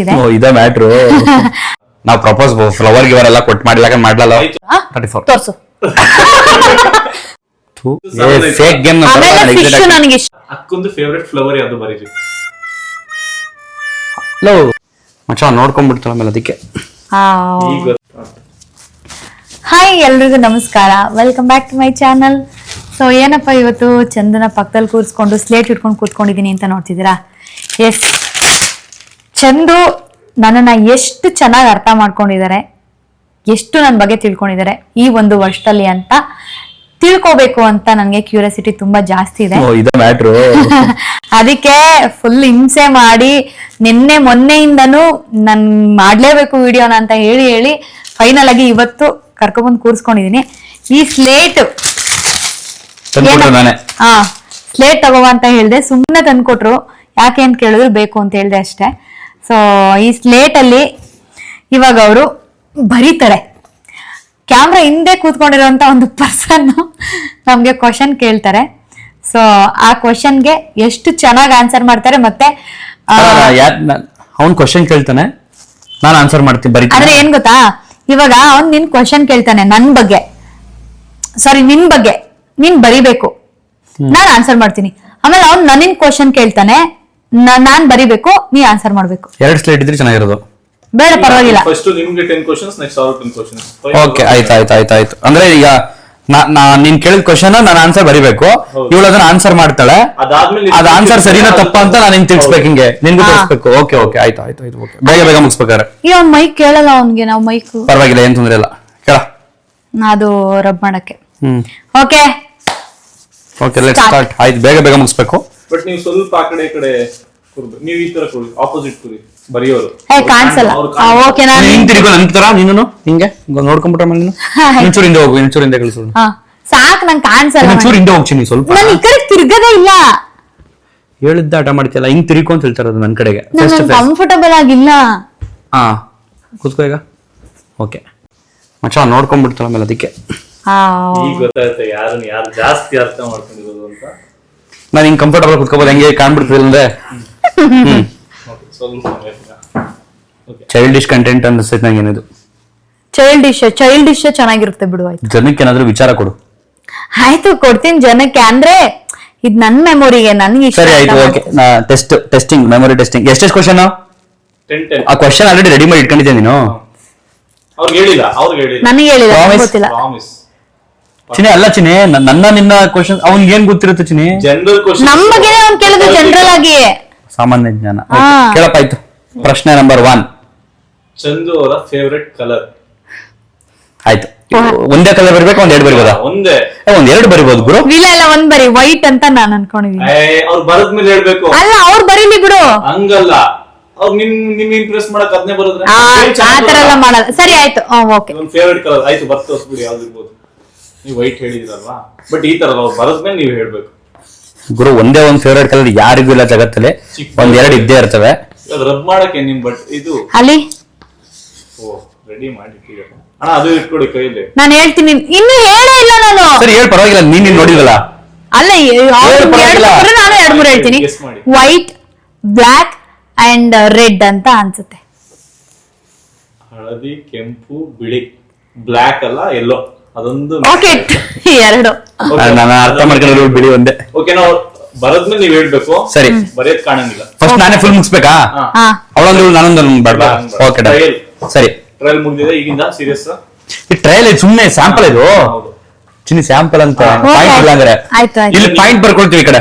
ಜಾಸ್ತಿ ಇದೆ ಮ್ಯಾಟ್ರು ನಾವು ಪ್ರಪೋಸ್ ಫ್ಲವರ್ ಗಿವರ್ ಎಲ್ಲ ಕೊಟ್ಟು ಮಾಡಿಲ್ಲ ಮಾಡ್ಲಲ್ಲ? ಆ? ತರ್ಟಿ ಫೋರ್ ತೋರ್ಸು ಫೇಕ್ ಗೇಮ್ ಆಮೇಲೆ ಫಿಶ್ ನನಗೆ ಇಷ್ಟ. ಅಕ್ಕೊಂದು ಫೇವ್ರೆಟ್ ಫ್ಲವರ್ ಯಾವ್ದು ಬರೀರಿ ಲೋ ಮಚ್ಚ ನೋಡ್ಕೊಂಡ್ಬಿಡ್ತಾಳ ಆಮೇಲೆ ಅದಕ್ಕೆ. ಹಾಯ್ ಎಲ್ರಿಗೂ ನಮಸ್ಕಾರ. Welcome back to my channel so ಏನಪ್ಪ ಇವತ್ತು ಚಂದನ ಪಕ್ಕದಲ್ಲಿ ಕೂರಿಸ್ಕೊಂಡು ಸ್ಲೇಟ್ ಇಟ್ಕೊಂಡು ಕೂತ್ಕೊಂಡಿದೀನಿ ಅಂತ ನೋಡ್ತಿದ್ದೀರಾ? ಎಸ್ ಚಂದು ನನ್ನನ್ನು ಎಷ್ಟು ಚೆನ್ನಾಗಿ ಅರ್ಥ ಮಾಡ್ಕೊಂಡಿದ್ದಾರೆ ಎಷ್ಟು ನನ್ನ ಬಗ್ಗೆ ತಿಳ್ಕೊಂಡಿದ್ದಾರೆ ಈ ಒಂದು ವರ್ಷದಲ್ಲಿ ಅಂತ ತಿಳ್ಕೋಬೇಕು ಅಂತ ನನಗೆ ಕ್ಯೂರಿಯಾಸಿಟಿ ತುಂಬಾ ಜಾಸ್ತಿ ಇದೆ. ಅದಕ್ಕೆ ಫುಲ್ ಹಿಂಸೆ ಮಾಡಿ ನಿನ್ನೆ ಮೊನ್ನೆಯಿಂದನೂ ನನ್ ಮಾಡ್ಲೇಬೇಕು ವಿಡಿಯೋನ ಅಂತ ಹೇಳಿ ಹೇಳಿ ಫೈನಲ್ ಆಗಿ ಇವತ್ತು ಕರ್ಕೊಂಡ್ಬಂದು ಕೂರಿಸ್ಕೊಂಡಿದೀನಿ. ಈ ಸ್ಲೇಟ್ ಹಾ ಸ್ಲೇಟ್ ತಗೋವಾ ಅಂತ ಹೇಳ್ದೆ ಸುಮ್ಮನೆ ತಂದ್ಕೊಟ್ರು. ಯಾಕೆ ಅಂತ ಕೇಳಿದ್ರು ಬೇಕು ಅಂತ ಹೇಳ್ದೆ ಅಷ್ಟೇ. ಸೊ ಈ ಸ್ಲೇಟ್ ಅಲ್ಲಿ ಇವಾಗ ಅವರು ಬರೀತಾರೆ. ಕ್ಯಾಮ್ರಾ ಹಿಂದೆ ಕೂತ್ಕೊಂಡಿರುವಂತ ಒಂದು ಪರ್ಸನ್ ನಮ್ಗೆ ಕ್ವಶನ್ ಕೇಳ್ತಾರೆ. ಸೊ ಆ ಕ್ವಶನ್ಗೆ ಎಷ್ಟು ಚೆನ್ನಾಗಿ ಆನ್ಸರ್ ಮಾಡ್ತಾರೆ ಮತ್ತೆ ಅವನು ಕ್ವಶನ್ ಕೇಳ್ತಾನೆ. ನಾನು ಆನ್ಸರ್ ಮಾಡ್ತೀನಿ ಆದ್ರೆ ಅಂದ್ರೆ ಏನ್ ಗೊತ್ತಾ? ಇವಾಗ ಅವ್ನು ನಿನ್ ಕ್ವಶನ್ ಕೇಳ್ತಾನೆ ನನ್ ಬಗ್ಗೆ. ಸಾರಿ ನಿನ್ ಬಗ್ಗೆ. ನೀನ್ ಬರಿಬೇಕು. ನಾನು ಆನ್ಸರ್ ಮಾಡ್ತೀನಿ. ಆಮೇಲೆ ಅವ್ನು ನನ್ನಿನ್ ಕ್ವಶನ್ ಕೇಳ್ತಾನೆ. ನಾನ್ ಬರಿಬೇಕು ನೀ ಆನ್ಸರ್ ಮಾಡ್ಬೇಕು. ಎರಡು ಸ್ಲೇಟ್ ಇದ್ರೆ ಚೆನ್ನಾಗಿರೋದು. ಬೇಡ ಪರವಾಗಿಲ್ಲ. ಫಸ್ಟ್ ನಿಮ್ಗೆ ಟೆನ್ ಕ್ವಶನ್ಸ್ ನೆಕ್ಸ್ಟ್ ಅವ್ರ ಟೆನ್ ಕ್ವಶನ್ಸ್ ಓಕೆ ಆಯ್ತು ಆಯ್ತು ಆಯ್ತು ಆಯ್ತು. ಅಂದ್ರೆ ಈಗ ನಾ- ನಾ ನೀನ್ ಕೇಳಿದ ಕ್ವಶನ್ ನಾನು ಆನ್ಸರ್ ಬರಿಬೇಕು. ಇವಳು ಅದನ್ನ ಆನ್ಸರ್ ಮಾಡ್ತಾಳೆ. ಅದಾದ್ಮೇಲೆ ಅದ ಆನ್ಸರ್ ಸರಿನಾ ತಪ್ಪ ಅಂತ ನಾನು ನಿಂಗೆ ತಿಳಿಸ್ಬೇಕು ಹಿಂಗೆ. ನಿನ್ಗೂ ಹಾ. ತಿಳಿಸ್ಬೇಕು ಓಕೆ ಓಕೆ ಆಯ್ತು ಆಯ್ತು ಆಯ್ತು ಓಕೆ ಬೇಗ ಬೇಗ ಮುಗಿಸ್ಬೇಕಾರೆ ಈ ಅವ್ನ್ ಮೈಕ್ ಕೇಳಲ್ಲ ಅವ್ನ್ಗೆ ನಾವು ಮೈಕ್ ಪರವಾಗಿಲ್ಲ ಏನ್ ತೊಂದ್ರೆ ಇಲ್ಲ. ಕೇಳ. ಅದು ರಬ್ ಮಾಡಕ್ಕೆ. ಹ್ಮ್. Okay okay let Start. Start ಆಯ್ತು ಬೇಗ ಬೇಗ ಮುಗಿಸ್ಬೇಕು. ಬಟ್ ನೀವು ಸ್ವಲ್ಪ ಆ ಕಡೆ ಈ ಕಡೆ ನೀವು ಈ ತರ ಕೂರಿ ಆಪೋಸಿಟ್ ಕೂರಿ. ಬರೆಯೋರು. ಏ ಕಾಣಿಸಲ್ಲ. ಓಕೆ ನಾನು ನೀನ್ ತಿರ್ಗೋ ನನ್ ತರ ನೀನು ಹಿಂಗೆ ನೋಡ್ಕೊಂಡ್ಬಿಟ್ರೆ ಮೇಲೆ ನೀನು. ಇನ್ನೊಂಚೂರು ಹಿಂದೆ ಹೋಗು ಇನ್ನೊಂಚೂರು ಹಿಂದೆ ಕಳಿಸು ಹಾ ಸಾಕ್ ನಂಗೆ ಕಾಣಿಸಲ್ಲ ಒಂಚೂರು ಹಿಂದೆ ಹೋಗ್ತೀನಿ ಸ್ವಲ್ಪ. ನಾನು ಈ ಕಡೆ ತಿರ್ಗದೇ ಇಲ್ಲ. ಹೇಳಿದ್ದ ಆಟ ಮಾಡ್ತಿಯಲ್ಲ ಹಿಂಗ್ ತಿರ್ಕೊ ಅಂತ ಹೇಳ್ತಾರೆ ಅದು ನನ್ನ ಕಡೆಗೆ. ಫಸ್ಟ್ ಕಂಫರ್ಟಬಲ್ ಆಗಿಲ್ಲ. ಹಾ ಕೂತ್ಕೋ ಈಗ. ಓಕೆ ಮಚ್ಚ ನೋಡ್ಕೊಂಡ್ಬಿಡ್ತಾಳ ಮೇಲೆ ಅದಕ್ಕೆ. ಆ, ಈಗ ಗೊತ್ತಾಗುತ್ತೆ ಯಾರನ್ನ ಯಾರು ಜಾಸ್ತಿ ಅರ್ಥ ಮಾಡ್ಕೊಂಡಿರೋದು ಅಂತ? ನಾನು ಹಿಂಗ್ ಕಂಫರ್ಟಬಲ್ ಕುತ್ಕೋಬೋದು ಹೆಂಗೆ ಕಾಣ್ಬಿಡ್ತಿಲ್ಲ ಅಂದ್ರೆ? ಚೈಲ್ಡಿಶ್ ಕಂಟೆಂಟ್ ಅನ್ನಿಸ್ತೈತೆ ನಂಗೆ ಏನಿದು? ಚೈಲ್ಡಿಶ್ ಚೈಲ್ಡಿಶ್ ಚೆನ್ನಾಗಿರುತ್ತೆ ಬಿಡು ಆಯ್ತು. ಜನಕ್ಕೆ ಏನಾದ್ರೂ ವಿಚಾರ ಕೊಡು. ಆಯ್ತು ಕೊಡ್ತೀನಿ ಜನಕ್ಕೆ ಅಂದ್ರೆ ಇದ್ ನನ್ ಮೆಮೊರಿಗೆ ನನ್ಗೆ ಇಷ್ಟ ಸರಿ ಆಯ್ತು ಅಂತ okay. Test testing memory testing ಎಷ್ಟೆಷ್ಟು ಕ್ವಶನ್ ಟೆನ್ ಟೆನ್ ಆ ಕ್ವಶನ್ ಆಲ್ರೆಡಿ ರೆಡಿ ಮಾಡಿ ಇಟ್ಕೊಂಡಿದ್ದೆ ನೀನು? ಅವ್ರಿಗೆ ಹೇಳಿಲ್ಲ ಅವ್ರಿಗೆ ಹೇಳಿಲ್ಲ. ನನಗೆ ಹೇಳಿದ Promise? ಗೊತ್ತಿಲ್ಲ. ಪ್ರಾಮಿಸ್ ಚಿನಿ ಅಲ್ಲ ಚಿನಿ ನನ್ನ ನಿನ್ನ ಕ್ವಶನ್ ಅವ್ನಿಗೆ ಏನ್ ಗೊತ್ತಿರುತ್ತೆ ಚಿನಿ ಜನರಲ್ ಕ್ವಶನ್ ನಮ್ ಬಗ್ಗೆ ಅವ್ನು ಕೇಳಿದ್ರು ಜನರಲ್ ಆಗಿ ಸಾಮಾನ್ಯ ಜ್ಞಾನ. Okay, ಕೇಳಪ್ಪ ಆಯ್ತು ಪ್ರಶ್ನೆ ನಂಬರ್ ಒನ್ ಚಂದು ಅವರ ಫೇವ್ರೆಟ್ ಕಲರ್ ಆಯ್ತು. ಒಂದೇ ಕಲರ್ ಬರಬೇಕು ಒಂದ್ ಎರಡು ಬರಿಬೋದಾ ಒಂದೇ. ಏ, ಒಂದ್ ಎರಡು ಬರಿಬೋದು ಗುರು. ಇಲ್ಲ ಇಲ್ಲ ಒಂದ್ ಬರಿ ವೈಟ್ ಅಂತ ನಾನ್ ಅನ್ಕೊಂಡಿದೀನಿ. ಅವ್ರು ಬರದ್ಮೇಲೆ ಹೇಳ್ಬೇಕು. ಅಲ್ಲ ಅವ್ರು ಬರೀಲಿ ಬಿಡು. ಹಂಗಲ್ಲ. ಅವ್ರು ನಿಮ್ ನಿಮ್ ಇಂಪ್ರೆಸ್ ಮಾಡಕ್ ಅದನ್ನೇ ಬರೋದ್ರೆ? ಆ ಆ ತರ ಎಲ್ಲ ಮಾಡಲ್ಲ. ಸರಿ ಆಯ್ತು. ಓಕೆ ಒಂದು ಫೇವ್ರೆಟ್ ಕಲರ್ ಆಯ್ತು ಬರ್ತ ತೋರಿಸ್ಬಿಡಿ ಯಾವ್ದಿರ್ಬೋದು. ನೀವು ವೈಟ್ ಹೇಳಿದಿರಲ್ವಾ? ಬಟ್ ಈ ತರ ಅವ್ರು ಬರದ್ಮೇಲೆ ನೀವು ಹೇಳ್ಬೇಕು. ಗುರು ಒಂದೇ ಒಂದು ಫೇವ್ರೇಟ್ ಕಲರ್ ಯಾರಿಗೂ ಇಲ್ಲ ಜಗತ್ತಲ್ಲಿ. ಒಂದೆರಡು ಒಂದ್ ಎರಡು ಇದ್ದೇ ಇರ್ತವೆ. ಅದು ರಬ್ ಮಾಡಕ್ಕೆ ನಿಮ್ ಬಟ್ ಇದು ಅಲ್ಲಿ? ಓ ರೆಡಿ ಮಾಡಿ ಇಟ್ಟಿದ್ದಾರೆ. ಅಣ್ಣ ಅದು ಇಟ್ಕೊಡಿ ನಾನು ಹೇಳ್ತೀನಿ. ಇನ್ನು ಹೇಳೇ ಇಲ್ಲ ನಾನು. ಸರಿ ಹೇಳ್ ಪರವಾಗಿಲ್ಲ. ನೀನ್ ನೀನ್ ನೋಡಿಲ್ವಲ್ಲ? ಅಲ್ಲ ಹೇಳು ಎರಡು ಪರವಾಗಿಲ್ಲ. ಮೂರು ನಾನು ಎರಡು ಮೂರು ಹೇಳ್ತೀನಿ. Guess ಮಾಡಿ. ವೈಟ್ ಬ್ಲಾಕ್ ಅಂಡ್ ರೆಡ್ ಅಂತ ಅನ್ಸುತ್ತೆ. ಹಳದಿ ಕೆಂಪು ಬಿಳಿ. ಬ್ಲಾಕ್ ಅಲ್ಲ ಎಲ್ಲೋ ಅದೊಂದು ಓಕೆ ಎರಡು. ನಾನು ಅರ್ಥ ಮಾಡ್ಕೊಂಡು ಬಿಡಿ ಒಂದೇ. ಓಕೆ ನಾವು ಬರದ್ಮೇಲೆ ನೀವ್ ಹೇಳ್ಬೇಕು. ಸರಿ. ಬರೆಯದ್ ಕಾಣಂಗಿಲ್ಲ. ಫಸ್ಟ್ ನಾನೇ ಫುಲ್ ಮುಗಿಸ್ಬೇಕಾ? ಹಾ. ಅವಳೊಂದು ನಾನೊಂದು ಬೇಡ ಓಕೆ ಟ್ರಯಲ್ ಸರಿ. ಟ್ರಯಲ್ ಮುಗಿದಿದೆ ಈಗಿಂದ ಸೀರಿಯಸ್ ಈ ಟ್ರಯಲ್ ಸುಮ್ಮನೆ ಸ್ಯಾಂಪಲ್ ಇದು? ಹೌದು. ಚಿನ್ನಿ ಸ್ಯಾಂಪಲ್ ಅಂತ ಪಾಯಿಂಟ್ ಇಲ್ಲ ಅಂದ್ರೆ. ಆಯ್ತು, ಆಯ್ತು. ಇಲ್ಲಿ ಪಾಯಿಂಟ್ ಬರ್ಕೊಳ್ತೀವಿ ಈ ಕಡೆ.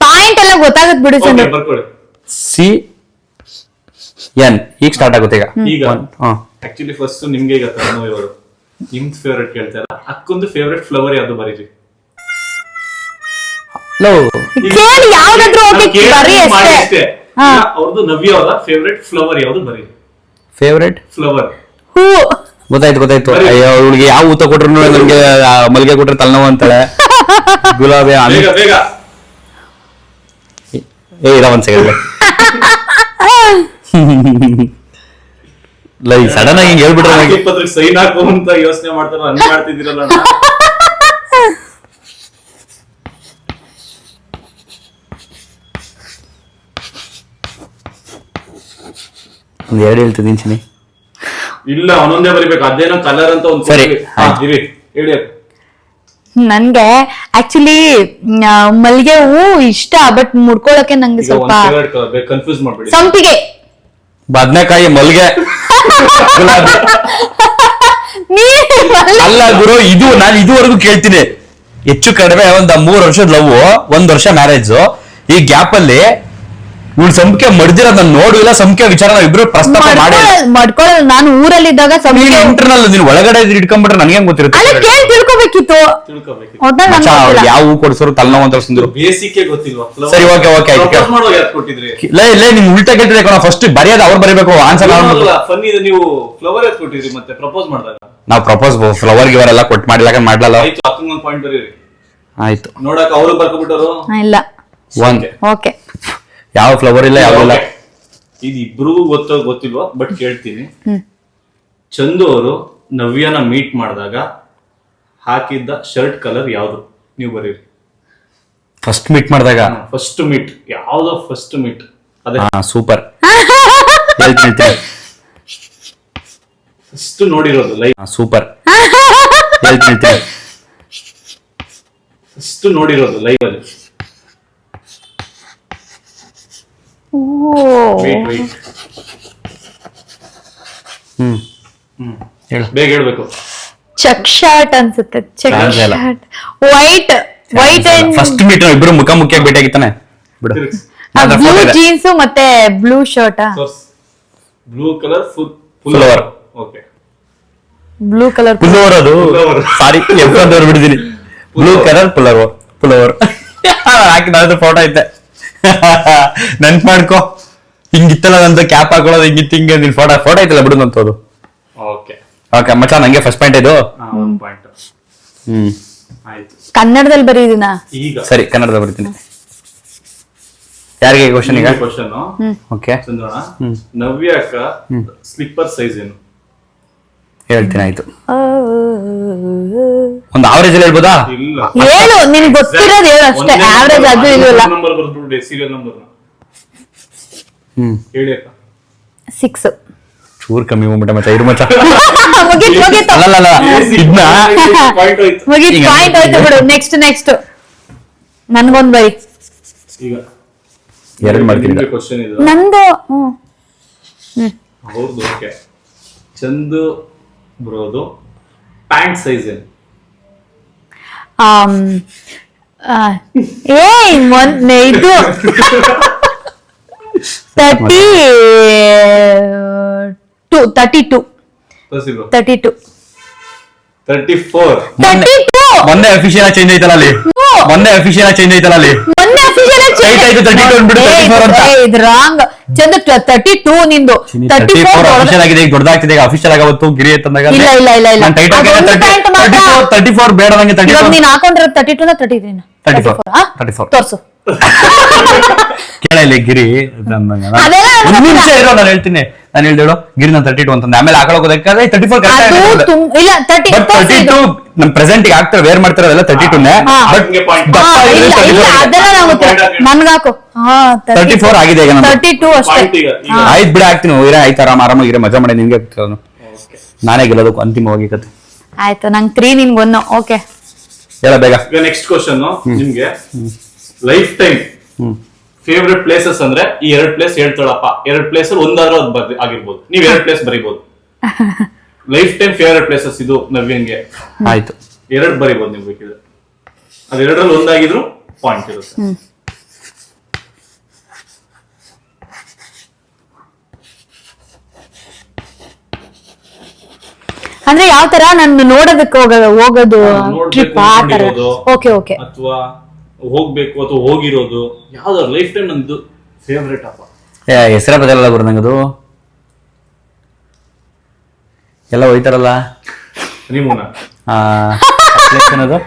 ಪಾಯಿಂಟ್ ಎಲ್ಲ ಗೊತ್ತಾಗತ್ ಬಿಡಿ ಚಂದ್ರ ಓಕೆ ಬರ್ಕೊಳ್ಳಿ ಸಿ ಎನ್ ಈಗ ಸ್ಟಾರ್ಟ್ ಆಗುತ್ತೆ ಈಗ. ಈಗ. ಆಕ್ಚುಲಿ ಫಸ್ಟ್ ನಿಮ್ಗೆ ಈಗ ತಗೊಂಡು ಇವರು ನಿಮ್ ಫೇವ್ರೆಟ್ ಕೇಳ್ತಾರ ಅಕ್ಕೊಂದು ಫೇವ್ರೆಟ್ ಫ್ಲವರ್ ಯಾವ್ದು ಬರೀರಿ? ಲೋ ಕೇಳಿ ಯಾವ್ದಾದ್ರು ನಾನು ಓಕೆ ಬರೀ ಅಷ್ಟೇ. ಅಷ್ಟೇ. ಹಾ. ಅವ್ರದ್ದು ನವ್ಯ ಅವರ ಫೇವ್ರೆಟ್ ಫ್ಲವರ್ ಯಾವ್ದು ಬರೀರಿ? ಫೇವ್ರೇಟ್ ಫ್ಲವರ್ ಹೂ. ಗೊತ್ತಾಯ್ತು ಗೊತ್ತಾಯ್ತು. ಅಯ್ಯೋ ಅವ್ಳಿಗೆ ಯಾವ ಊತ ಕೊಟ್ರು ನನ್ಗೆ ಮಲ್ಗೆ ಕೊಟ್ರೆ ತಲೆನೋವು ಅಂತಾಳೆ. ಗುಲಾಬಿ ಆಮೇಲೆ ಬೇಗ ಏ ಇರ ಒಂದ್ ಸೆಕೆಂಡ್ ಲೈ ಸಡನ್ ಆಗಿ ಹಿಂಗ್ ಹೇಳ್ಬಿಟ್ರೆ ಇಪ್ಪತ್ತಕ್ಕೆ ಸೈನ್ ಹಾಕು ಅಂತ ಯೋಚನೆ ಮಾಡ್ತಾರ ಹಂಗ್ ಮಾಡ್ತಿದ್ದೀರಲ್ಲ ಅಣ್ಣ. ಒಂದು ಎರಡು ಹೇಳ್ತಿದ್ದೀನಿ ಚಿನಿ ಇಲ್ಲ ಒಂದೊಂದೇ ಬರಿಬೇಕು. ಅದೇನೋ ಕಲರ್ ಅಂತ ಒಂದು ಸರಿ, ಹಾ ಆಯ್ತು. ಇರಿ ಹೇಳಿ ಅಕ್ಕ. ನನ್ಗೆ ಆಕ್ಚುಲಿ ಮಲ್ಲಿಗೆ ಹೂ ಇಷ್ಟ ಬಟ್ ಮುಡ್ಕೊಳಕ್ಕೆ ನಂಗೆ ಈಗ ಸ್ವಲ್ಪ ಫೇವರೇಟ್ ಕನ್ಫ್ಯೂಸ್ ಮಾಡ್ಬೇಡಿ. ಸಂಪಿಗೆ. ಬದ್ನೆಕಾಯಿ ಮಲ್ಗೆ ಮಲ್ಲಿಗೆ- ಅಲ್ಲ ಗುರು ಇದು ನಾನು ಇದುವರೆಗೂ ಕೇಳ್ತೀನಿ. ಹೆಚ್ಚು ಕಡಿಮೆ ಒಂದ್ ಮೂರ್ ವರ್ಷದ ಲವ್ ಒಂದ್ ವರ್ಷ ಮ್ಯಾರೇಜ್ ಈ ಗ್ಯಾಪ್ ಅಲ್ಲಿ ಇವ್ಳು ಸಂಖ್ಯೆ ಮಡ್ದಿರೋದ್ ನಾನು ನೋಡಿಲ್ಲ ಸಂಖ್ಯೆ ವಿಚಾರ ನಾವ್ ಇಬ್ರು ಪ್ರಸ್ತಾಪ ಮಾಡಿ. ಮಡ್ಕೊಳಲ್ ನಾನು ಊರಲ್ಲಿದ್ದಾಗ ಇದ್ದಾಗ ಸಂಖ್ಯೆ ಇಂಟರ್ನಲ್ ನೀನ್ ಒಳಗಡೆ ಇಟ್ಕೊಂಡ್ಬಿಟ್ರೆ ನನಗೆ ಅಲ್ಲ ಗೊತ್ತಿರುತ್ತೆ? ಕೇಳಿ ತಿಳ್ಕೊಬೇಕಿತ್ತು. ತಿಳ್ಕೊಬೇಕು ಮಚ್ಚ ಗೊತ್ತಿಲ್ಲ. ಯಾವ ಹೂ ಕೊಡ್ಸೋರು ತಲೆನೋವು ಅಂತ ಸಂದ್ರು ಬೇಸಿಗೆ ಗೊತ್ತಿಲ್ವಾ? ಸರಿ, ಓಕೆ ಓಕೆ ಆಯ್ತು. Propose ಮಾಡುವಾಗ ಯಾಕೆ ಕೊಟ್ಟಿದ್ರಿ? ಲೇ ಲೇ ನಿಮ್ ಉಲ್ಟಾ ಕೇಳ್ತಿದ್ರೆ ಕಣ ಫಸ್ಟ್ ಬರೆಯೋದು ಅವ್ರು ಬರೀಬೇಕು ಆನ್ಸರ್ ಫನ್ ಇದೆ ನೀವು ಫ್ಲವರ್ ಕೊಟ್ಟಿದ್ರಿ ಮತ್ತೆ? ಪ್ರಪೋಸ್ ಮಾಡಿದಾಗ? ನಾವು ಪ್ರಪೋಸ್ ಫ್ಲವರ್ ಗಿವರ್ ಎಲ್ಲ ಕೊಟ್ಟು ಮಾಡಿಲ್ಲ ಯಾಕಂದ್ರೆ ಮಾಡ್ಲಲ್ಲ. ಆಯ್ತು ಪಾಯಿಂಟ್ ಬರೀರಿ. ಆಯ್ತು. ನೋಡಕ್ ಅವರು ಬರ್ಕೊಬಿಟ್ಟರು ಹಾ, ಇಲ್ಲ ಒಂದ್ ಓಕೆ ಯಾವ ಫ್ಲವರ್ ಇಲ್ಲ ಯಾವ ಇಲ್ಲ. ಇದು ಇಬ್ರಿಗೂ ಗೊತ್ತೋ ಗೊತ್ತಿಲ್ವಾ ಬಟ್ ಕೇಳ್ತೀನಿ. ಚಂದು ಅವರು ನವ್ಯನ ಮೀಟ್ ಮಾಡಿದಾಗ ಹಾಕಿದ್ದ ಶರ್ಟ್ ಕಲರ್ ಯಾವುದು? ನೀವು ಬರೀರಿ. ಫಸ್ಟ್ ಮೀಟ್ ಮಾಡಿದಾಗ? ಫಸ್ಟ್ ಮೀಟ್ ಯಾವ್ದೋ ಫಸ್ಟ್ ಮೀಟ್ ಅದೇ. ಹಾ ಸೂಪರ್ ಫಸ್ಟ್ ನೋಡಿರೋದು ಲೈಫ್ ಸೂಪರ್ ಫಸ್ಟ್ ನೋಡಿರೋದು ಲೈವ್ ಅಲ್ಲಿ. Oh wait wait hmm. ಹೇಳು. ಬೇಗ ಹೇಳ್ಬೇಕು. ಚೆಕ್ ಶರ್ಟ್ ಅನ್ಸುತ್ತೆ. ಚೆಕ್ ಶಾರ್ಟ್ ಇಲ್ಲ. Shirt white white and first meet ಇಬ್ರು ಮುಖ ಮುಖ್ಯ ಭೇಟಿಯಾಗಿತ್ತಾನೆ. ಬಿಡು. ತಿರ್ಗ್ಸ್. ಅದ್ರ ಬ್ಲೂ photo ಇದೆ. ಜೀನ್ಸ್ ಮತ್ತೆ blue shirt blue colour full Flower. Okay blue colour pullover ಅದು. ಸಾರಿ ಸಾರಿ ಅಂತ ಬಿಡಿದೀನಿ. ಬ್ಲೂ. ಕಲರ್ ಪುಲ್ಲೋವರ್ ಪುಲ್ಲೋವರ್ ಹಾಕಿ ನಾನು ಫೋಟೋ ಐತೆ. ನೆನ್ಪ್ ಮಾಡ್ಕೋ. ಹಿಂಗಿತ್ತಲ್ಲ ನಂದು ಕ್ಯಾಪ್ ಹಾಕೊಳ್ಳೋದು ಹಿಂಗಿತ್ತು ಹಿಂಗೆ ನಿನ್ ಫೋಟೋ ಫೋಟೋ ಐತಲ್ಲ ಬಿಡು ನಂತೋದು ಓಕೆ ಓಕೆ ಮಚ್ಚ ನಂಗೆ ಫಸ್ಟ್ ಪಾಯಿಂಟ್ ಇದು. ಒಂದ್ ಪಾಯಿಂಟ್ ಹ್ಮ್. ಆಯ್ತು. ಕನ್ನಡದಲ್ಲಿ ಬರೀದಿನ? ಈಗ. ಸರಿ ಕನ್ನಡದ ಬರ್ತೀನಿ. ಯಾರಿಗೆ ಕ್ವಶನ್ ಈಗ? ಕ್ವಶನ್ ಓಕೆ ಚಂದ್ರಣ್ಣ ನವ್ಯಾಕ ನವ್ಯ ಸ್ಲಿಪ್ಪರ್ ಸೈಜ್ ಏನು? ಹೇಳ್ತೀನಿ ಆಯ್ತು. ಒಂದು ಆವರೇಜ್ ಅಲ್ಲಿ ಹೇಳ್ಬೋದಾ? ಇಲ್ಲ. ಹೇಳು ನಿನ್ಗೆ ಗೊತ್ತಿರೋದು ಹೇಳು ಅಷ್ಟೇ. ಆವರೇಜ್ ಅದು ಇದು ಇಲ್ಲ ನಂಬರ್ ಬರ್ಬಿಡಿ ಸೀರಿಯಲ್ ನಂಬರ್ ಹ್ಮ್. ಹೇಳಿ ಅಕ್ಕ. ಸಿಕ್ಸ್ ಚೂರ್ ಕಮ್ಮಿ ಹೋಗ್ಬಿಟ್ಟ ಮಚ್ಚ ಇರು ಮಚ್ಚ. ಮುಗೀತ್ ಮುಗೀತು. ಅಲ್ಲ ಅಲ್ಲ ಇದನ್ನ ಪಾಯಿಂಟ್ ಹೋಯ್ತು. ಮುಗೀತ್ ಪಾಯಿಂಟ್ ಹೋಯ್ತು ಬಿಡು. ನೆಕ್ಸ್ಟ್ ನೆಕ್ಸ್ಟ್ ನನ್ಗೊಂದ್ ಬರಿ ಈಗ. ಎರಡ್ ಮಾಡ್ತೀನಿ ಈಗ. ಕ್ವಶನ್ ಇದು. ನಂದು ಹ್ಮ್. ಹೌದು ಓಕೆ. ಚಂದು ಬರೋದು ಪ್ಯಾಂಟ್ ಸೈಜ್ ಏನು ಆಮ್, ಆ, ಏಯ್ ಮೊನ್ನೆ ಇದು thirty two thirty two ತೋರಿಸಿಲ್ವಾ thirty two thirty four thirty two ಮೊನ್ನೆ ಅಫಿಷಿಯಲ್ ಚೇಂಜ್ ಐತಲ್ಲ ಅಲ್ಲಿ ಮೊನ್ನೆ ಅಫಿಷಿಯಲ್ ಚೇಂಜ್ ಐತಲ್ಲ ಅಲ್ಲಿ ಮೊನ್ನೆ Right ಆಯ್ತು, 32 ಅಂದ್ಬಿಡು, 34 ಅಂತ. ಇದು ರಾಂಗ್ ಚಂದ್ರ ತರ್ಟಿ ಟೂ ನಿಂದು. ತರ್ಟಿ ಫೋರ್ ಅಫಿಷಿಯಲ್ ಆಗಿದೆ ಈಗ ದೊಡ್ಡದಾಗ್ತಿದೆ ಈಗ ಅಫಿಷಿಯಲ್ ಆಗವತ್ತು ಗಿರಿ ತಂದಾಗ ಇಲ್ಲ, ಇಲ್ಲ, ಇಲ್ಲ, ಇಲ್ಲ. ಟೈಟ್ ಅದೊಂದು pant ಮಾತ್ರ. ತರ್ಟಿ ಫೋರ್ ಬೇಡ ನಂಗೆ ತರ್ಟಿ ಇವಾಗ ಫೋರ್ ನೀನ್ ಹಾಕೊಂಡಿರೋ ತರ್ಟಿ ಟೂ ತರ್ಟಿ ತ್ರೀ 34, 34. ತೋರ್ಸು. ಕೇಳ ಇಲ್ಲಿ ಗಿರಿ ಅಂದಂಗ ನಾನು- ಅದೆಲ್ಲ ಒಂದ್ ನಿಮಿಷ ಇರೋ ನಾನು ಹೇಳ್ತೀನಿ. ನಾನು ಹೇಳ್ದೇಳು ಗಿರಿ ನಾನು ತರ್ಟಿ ಟು ಅಂತಂದೆ. ಆಮೇಲೆ ಹಾಕೊಳ್ಳೋದಕ್ಕಾದ್ರೆ ತರ್ಟಿ ಫೋರ್ ಅದು ತುಂ ಇಲ್ಲ ತರ್ಟಿ ಬಟ್ ತರ್ಟಿ ಟು ನಮ್ ಪ್ರೆಸೆಂಟ್ ಈಗ ಆಗ್ತಾರೆ ವೇರ್ ಮಾಡ್ತಾರಲ್ಲ ತರ್ಟಿ ನೇ. ಹಾ. ಬಟ್ ಹಂಗೆ point. ದಪ್ಪ ಇಲ್ಲ ಇಲ್ಲ ಅದೆಲ್ಲ ನಾವು Point ಹಾಕಿ. ನನ್ಗಾಕು ಹಾ 34 ಆಗಿದೆ ಈಗ. ತರ್ಟಿ ಟೂ ಅಷ್ಟೇ. ಪಾಯಿಂಟ್ ಈಗ ಈಗ. ಆಯ್ತು ಬಿಡ ಆಗ್ತೀನಿ. ಹೋಗಿರ ಆಯ್ತು ಆರಾಮ ಆರಾಮಾಗಿರ ಮಜಾ ಮಾಡಿ ನಿನ್ಗೆ. ನಾನೇ ಗೆಲ್ಲೋದು ಅಂತಿಮವಾಗಿ ಕತೆ. ಆಯ್ತು ನಂಗೆ ತ್ರೀ ನಿನ್ಗೆ ಒನ್ ಓಕೆ ಹೇಳ ಬೇಗ. ಈಗ ನೆಕ್ಸ್ಟ್ ಕ್ವಶನ್ ನಿಮ್ಗೆ. Life time hmm. Favourite places ಅಂದ್ರೆ ಈ ಎರಡ್ ಪ್ಲೇಸ್ ಹೇಳ್ತಾಳಪ್ಪ. ಎರಡ್ ಪ್ಲೇಸ್ ಒಂದಾದ್ರೂ ಅದ್ ಬರ್ದಿ ಆಗಿರ್ಬೋದು. ನೀವ್ ಎರಡ್ ಪ್ಲೇಸ್ ಬರಿಬೋದು. ಲೈಫ್ ಟೈಮ್ ಫೇವ್ರೆಟ್ ಪ್ಲೇಸಸ್ ಇದು ನವ್ಯಂಗೆ. ಆಯ್ತು. ಎರಡ್ ಬರಿಬೋದು ನೀವು ಬೇಕಿದ್ರೆ ಅದ್ ಎರಡರಲ್ಲಿ ಒಂದಾಗಿದ್ರು ಪಾಯಿಂಟ್ ಇರುತ್ತೆ. ಅಂದ್ರೆ ಯಾವ ತರ ನಾನು ನೋಡೋದಕ್ಕೆ ಹೋಗ ಹೋಗೋದು ಟ್ರಿಪ್ ಆ ತರ. ಓಕೆ ಓಕೆ ಅಥವಾ ಹೋಗ್ಬೇಕು ಅಥವಾ ಹೋಗಿರೋದು ಯಾವ್ದಾದ್ರು ಲೈಫ್ ಟೈಮ್ ನಂದು ಫೇವ್ರೆಟ್ ಅಪ್ಪ ಹೆಸರ ಹೆಸರೇ ಬದಲಲ್ಲ ಗುರು ನಂಗದು. ಎಲ್ಲ ಹೋಯ್ತಾರಲ್ಲ? ಹನಿಮೂನ ಆ, ಏನದು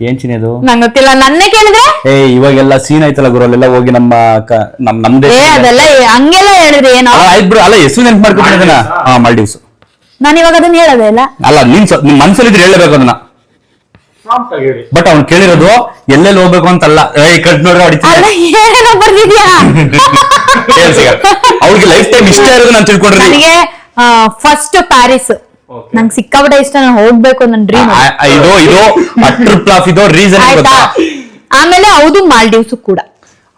ಏನ್ ಚಿನಿ ಅದು ನಂಗೆ ಗೊತ್ತಿಲ್ಲ. ನನ್ನ ಕೇಳಿದ್ರೆ ಏ ಇವಾಗೆಲ್ಲ ಸೀನ್ ಐತಲ್ಲ ಗುರು ಅಲ್ಲೆಲ್ಲ ಹೋಗಿ ನಮ್ಮ ಕ- ನಮ್ ನಮ್ದೇ ಏ ಅದೆಲ್ಲ ಹಂಗೆಲ್ಲ ಹೇಳಿದ್ರೆ ಏನೋ? ಅಲ್ಲ, ಆಯ್ತು ಬಿಡು ಅಲ್ಲ ಹೆಸರು ನೆನ್ಪು ಮಾಡ್ಕೊಂಡು ಆ? ಹಾ ಮಾಲ್ಡೀವ್ಸ್ ನಾನು ಇವಾಗ ಅದನ್ನ ಹೇಳೋದೇ ಇಲ್ಲ. ಅಲ್ಲ ನಿನ್ ನಿಮ್ಮ ನಿಮ್ ಮನ್ಸಲ್ಲಿದ್ರೆ ಹೇಳಬೇಕು ಅದನ್ನ. ಬಟ್ ಅವ್ನು ಕೇಳಿರೋದು ಎಲ್ಲೆಲ್ಲಿ ಹೋಗ್ಬೇಕು ಅಂತಲ್ಲ. ಏ ಕಟ್ ನೋಡ್ರೆ ಅಲ್ಲ ಏನೋ ಬರ್ದಿದ್ಯಾ? ಕೇಳ್ಸಿಗ ಅವ್ರಿಗೆ ಲೈಫ್ ಟೈಮ್ ಇಷ್ಟ ಇರೋದು ನಾನು ತಿಳ್ಕೊಂಡ್ರೆ ನನಗೆ ಫಸ್ಟ್ ಪ್ಯಾರಿಸ್. ನಂಗೆ ಸಿಕ್ಕಾಪಟ್ಟೆ ಇಷ್ಟ ನಾನು ಹೋಗ್ಬೇಕು ನನ್ನ ಡ್ರೀಮ್ ಇದು ಇದು ಟ್ರಿಪ್ ಆಫ್ ಇದು ರೀಸನ್ ಗೊತ್ತಾ? ಆಮೇಲೆ ಹೌದು ಮಾಲ್ಡೀವ್ಸ್ ಕೂಡ.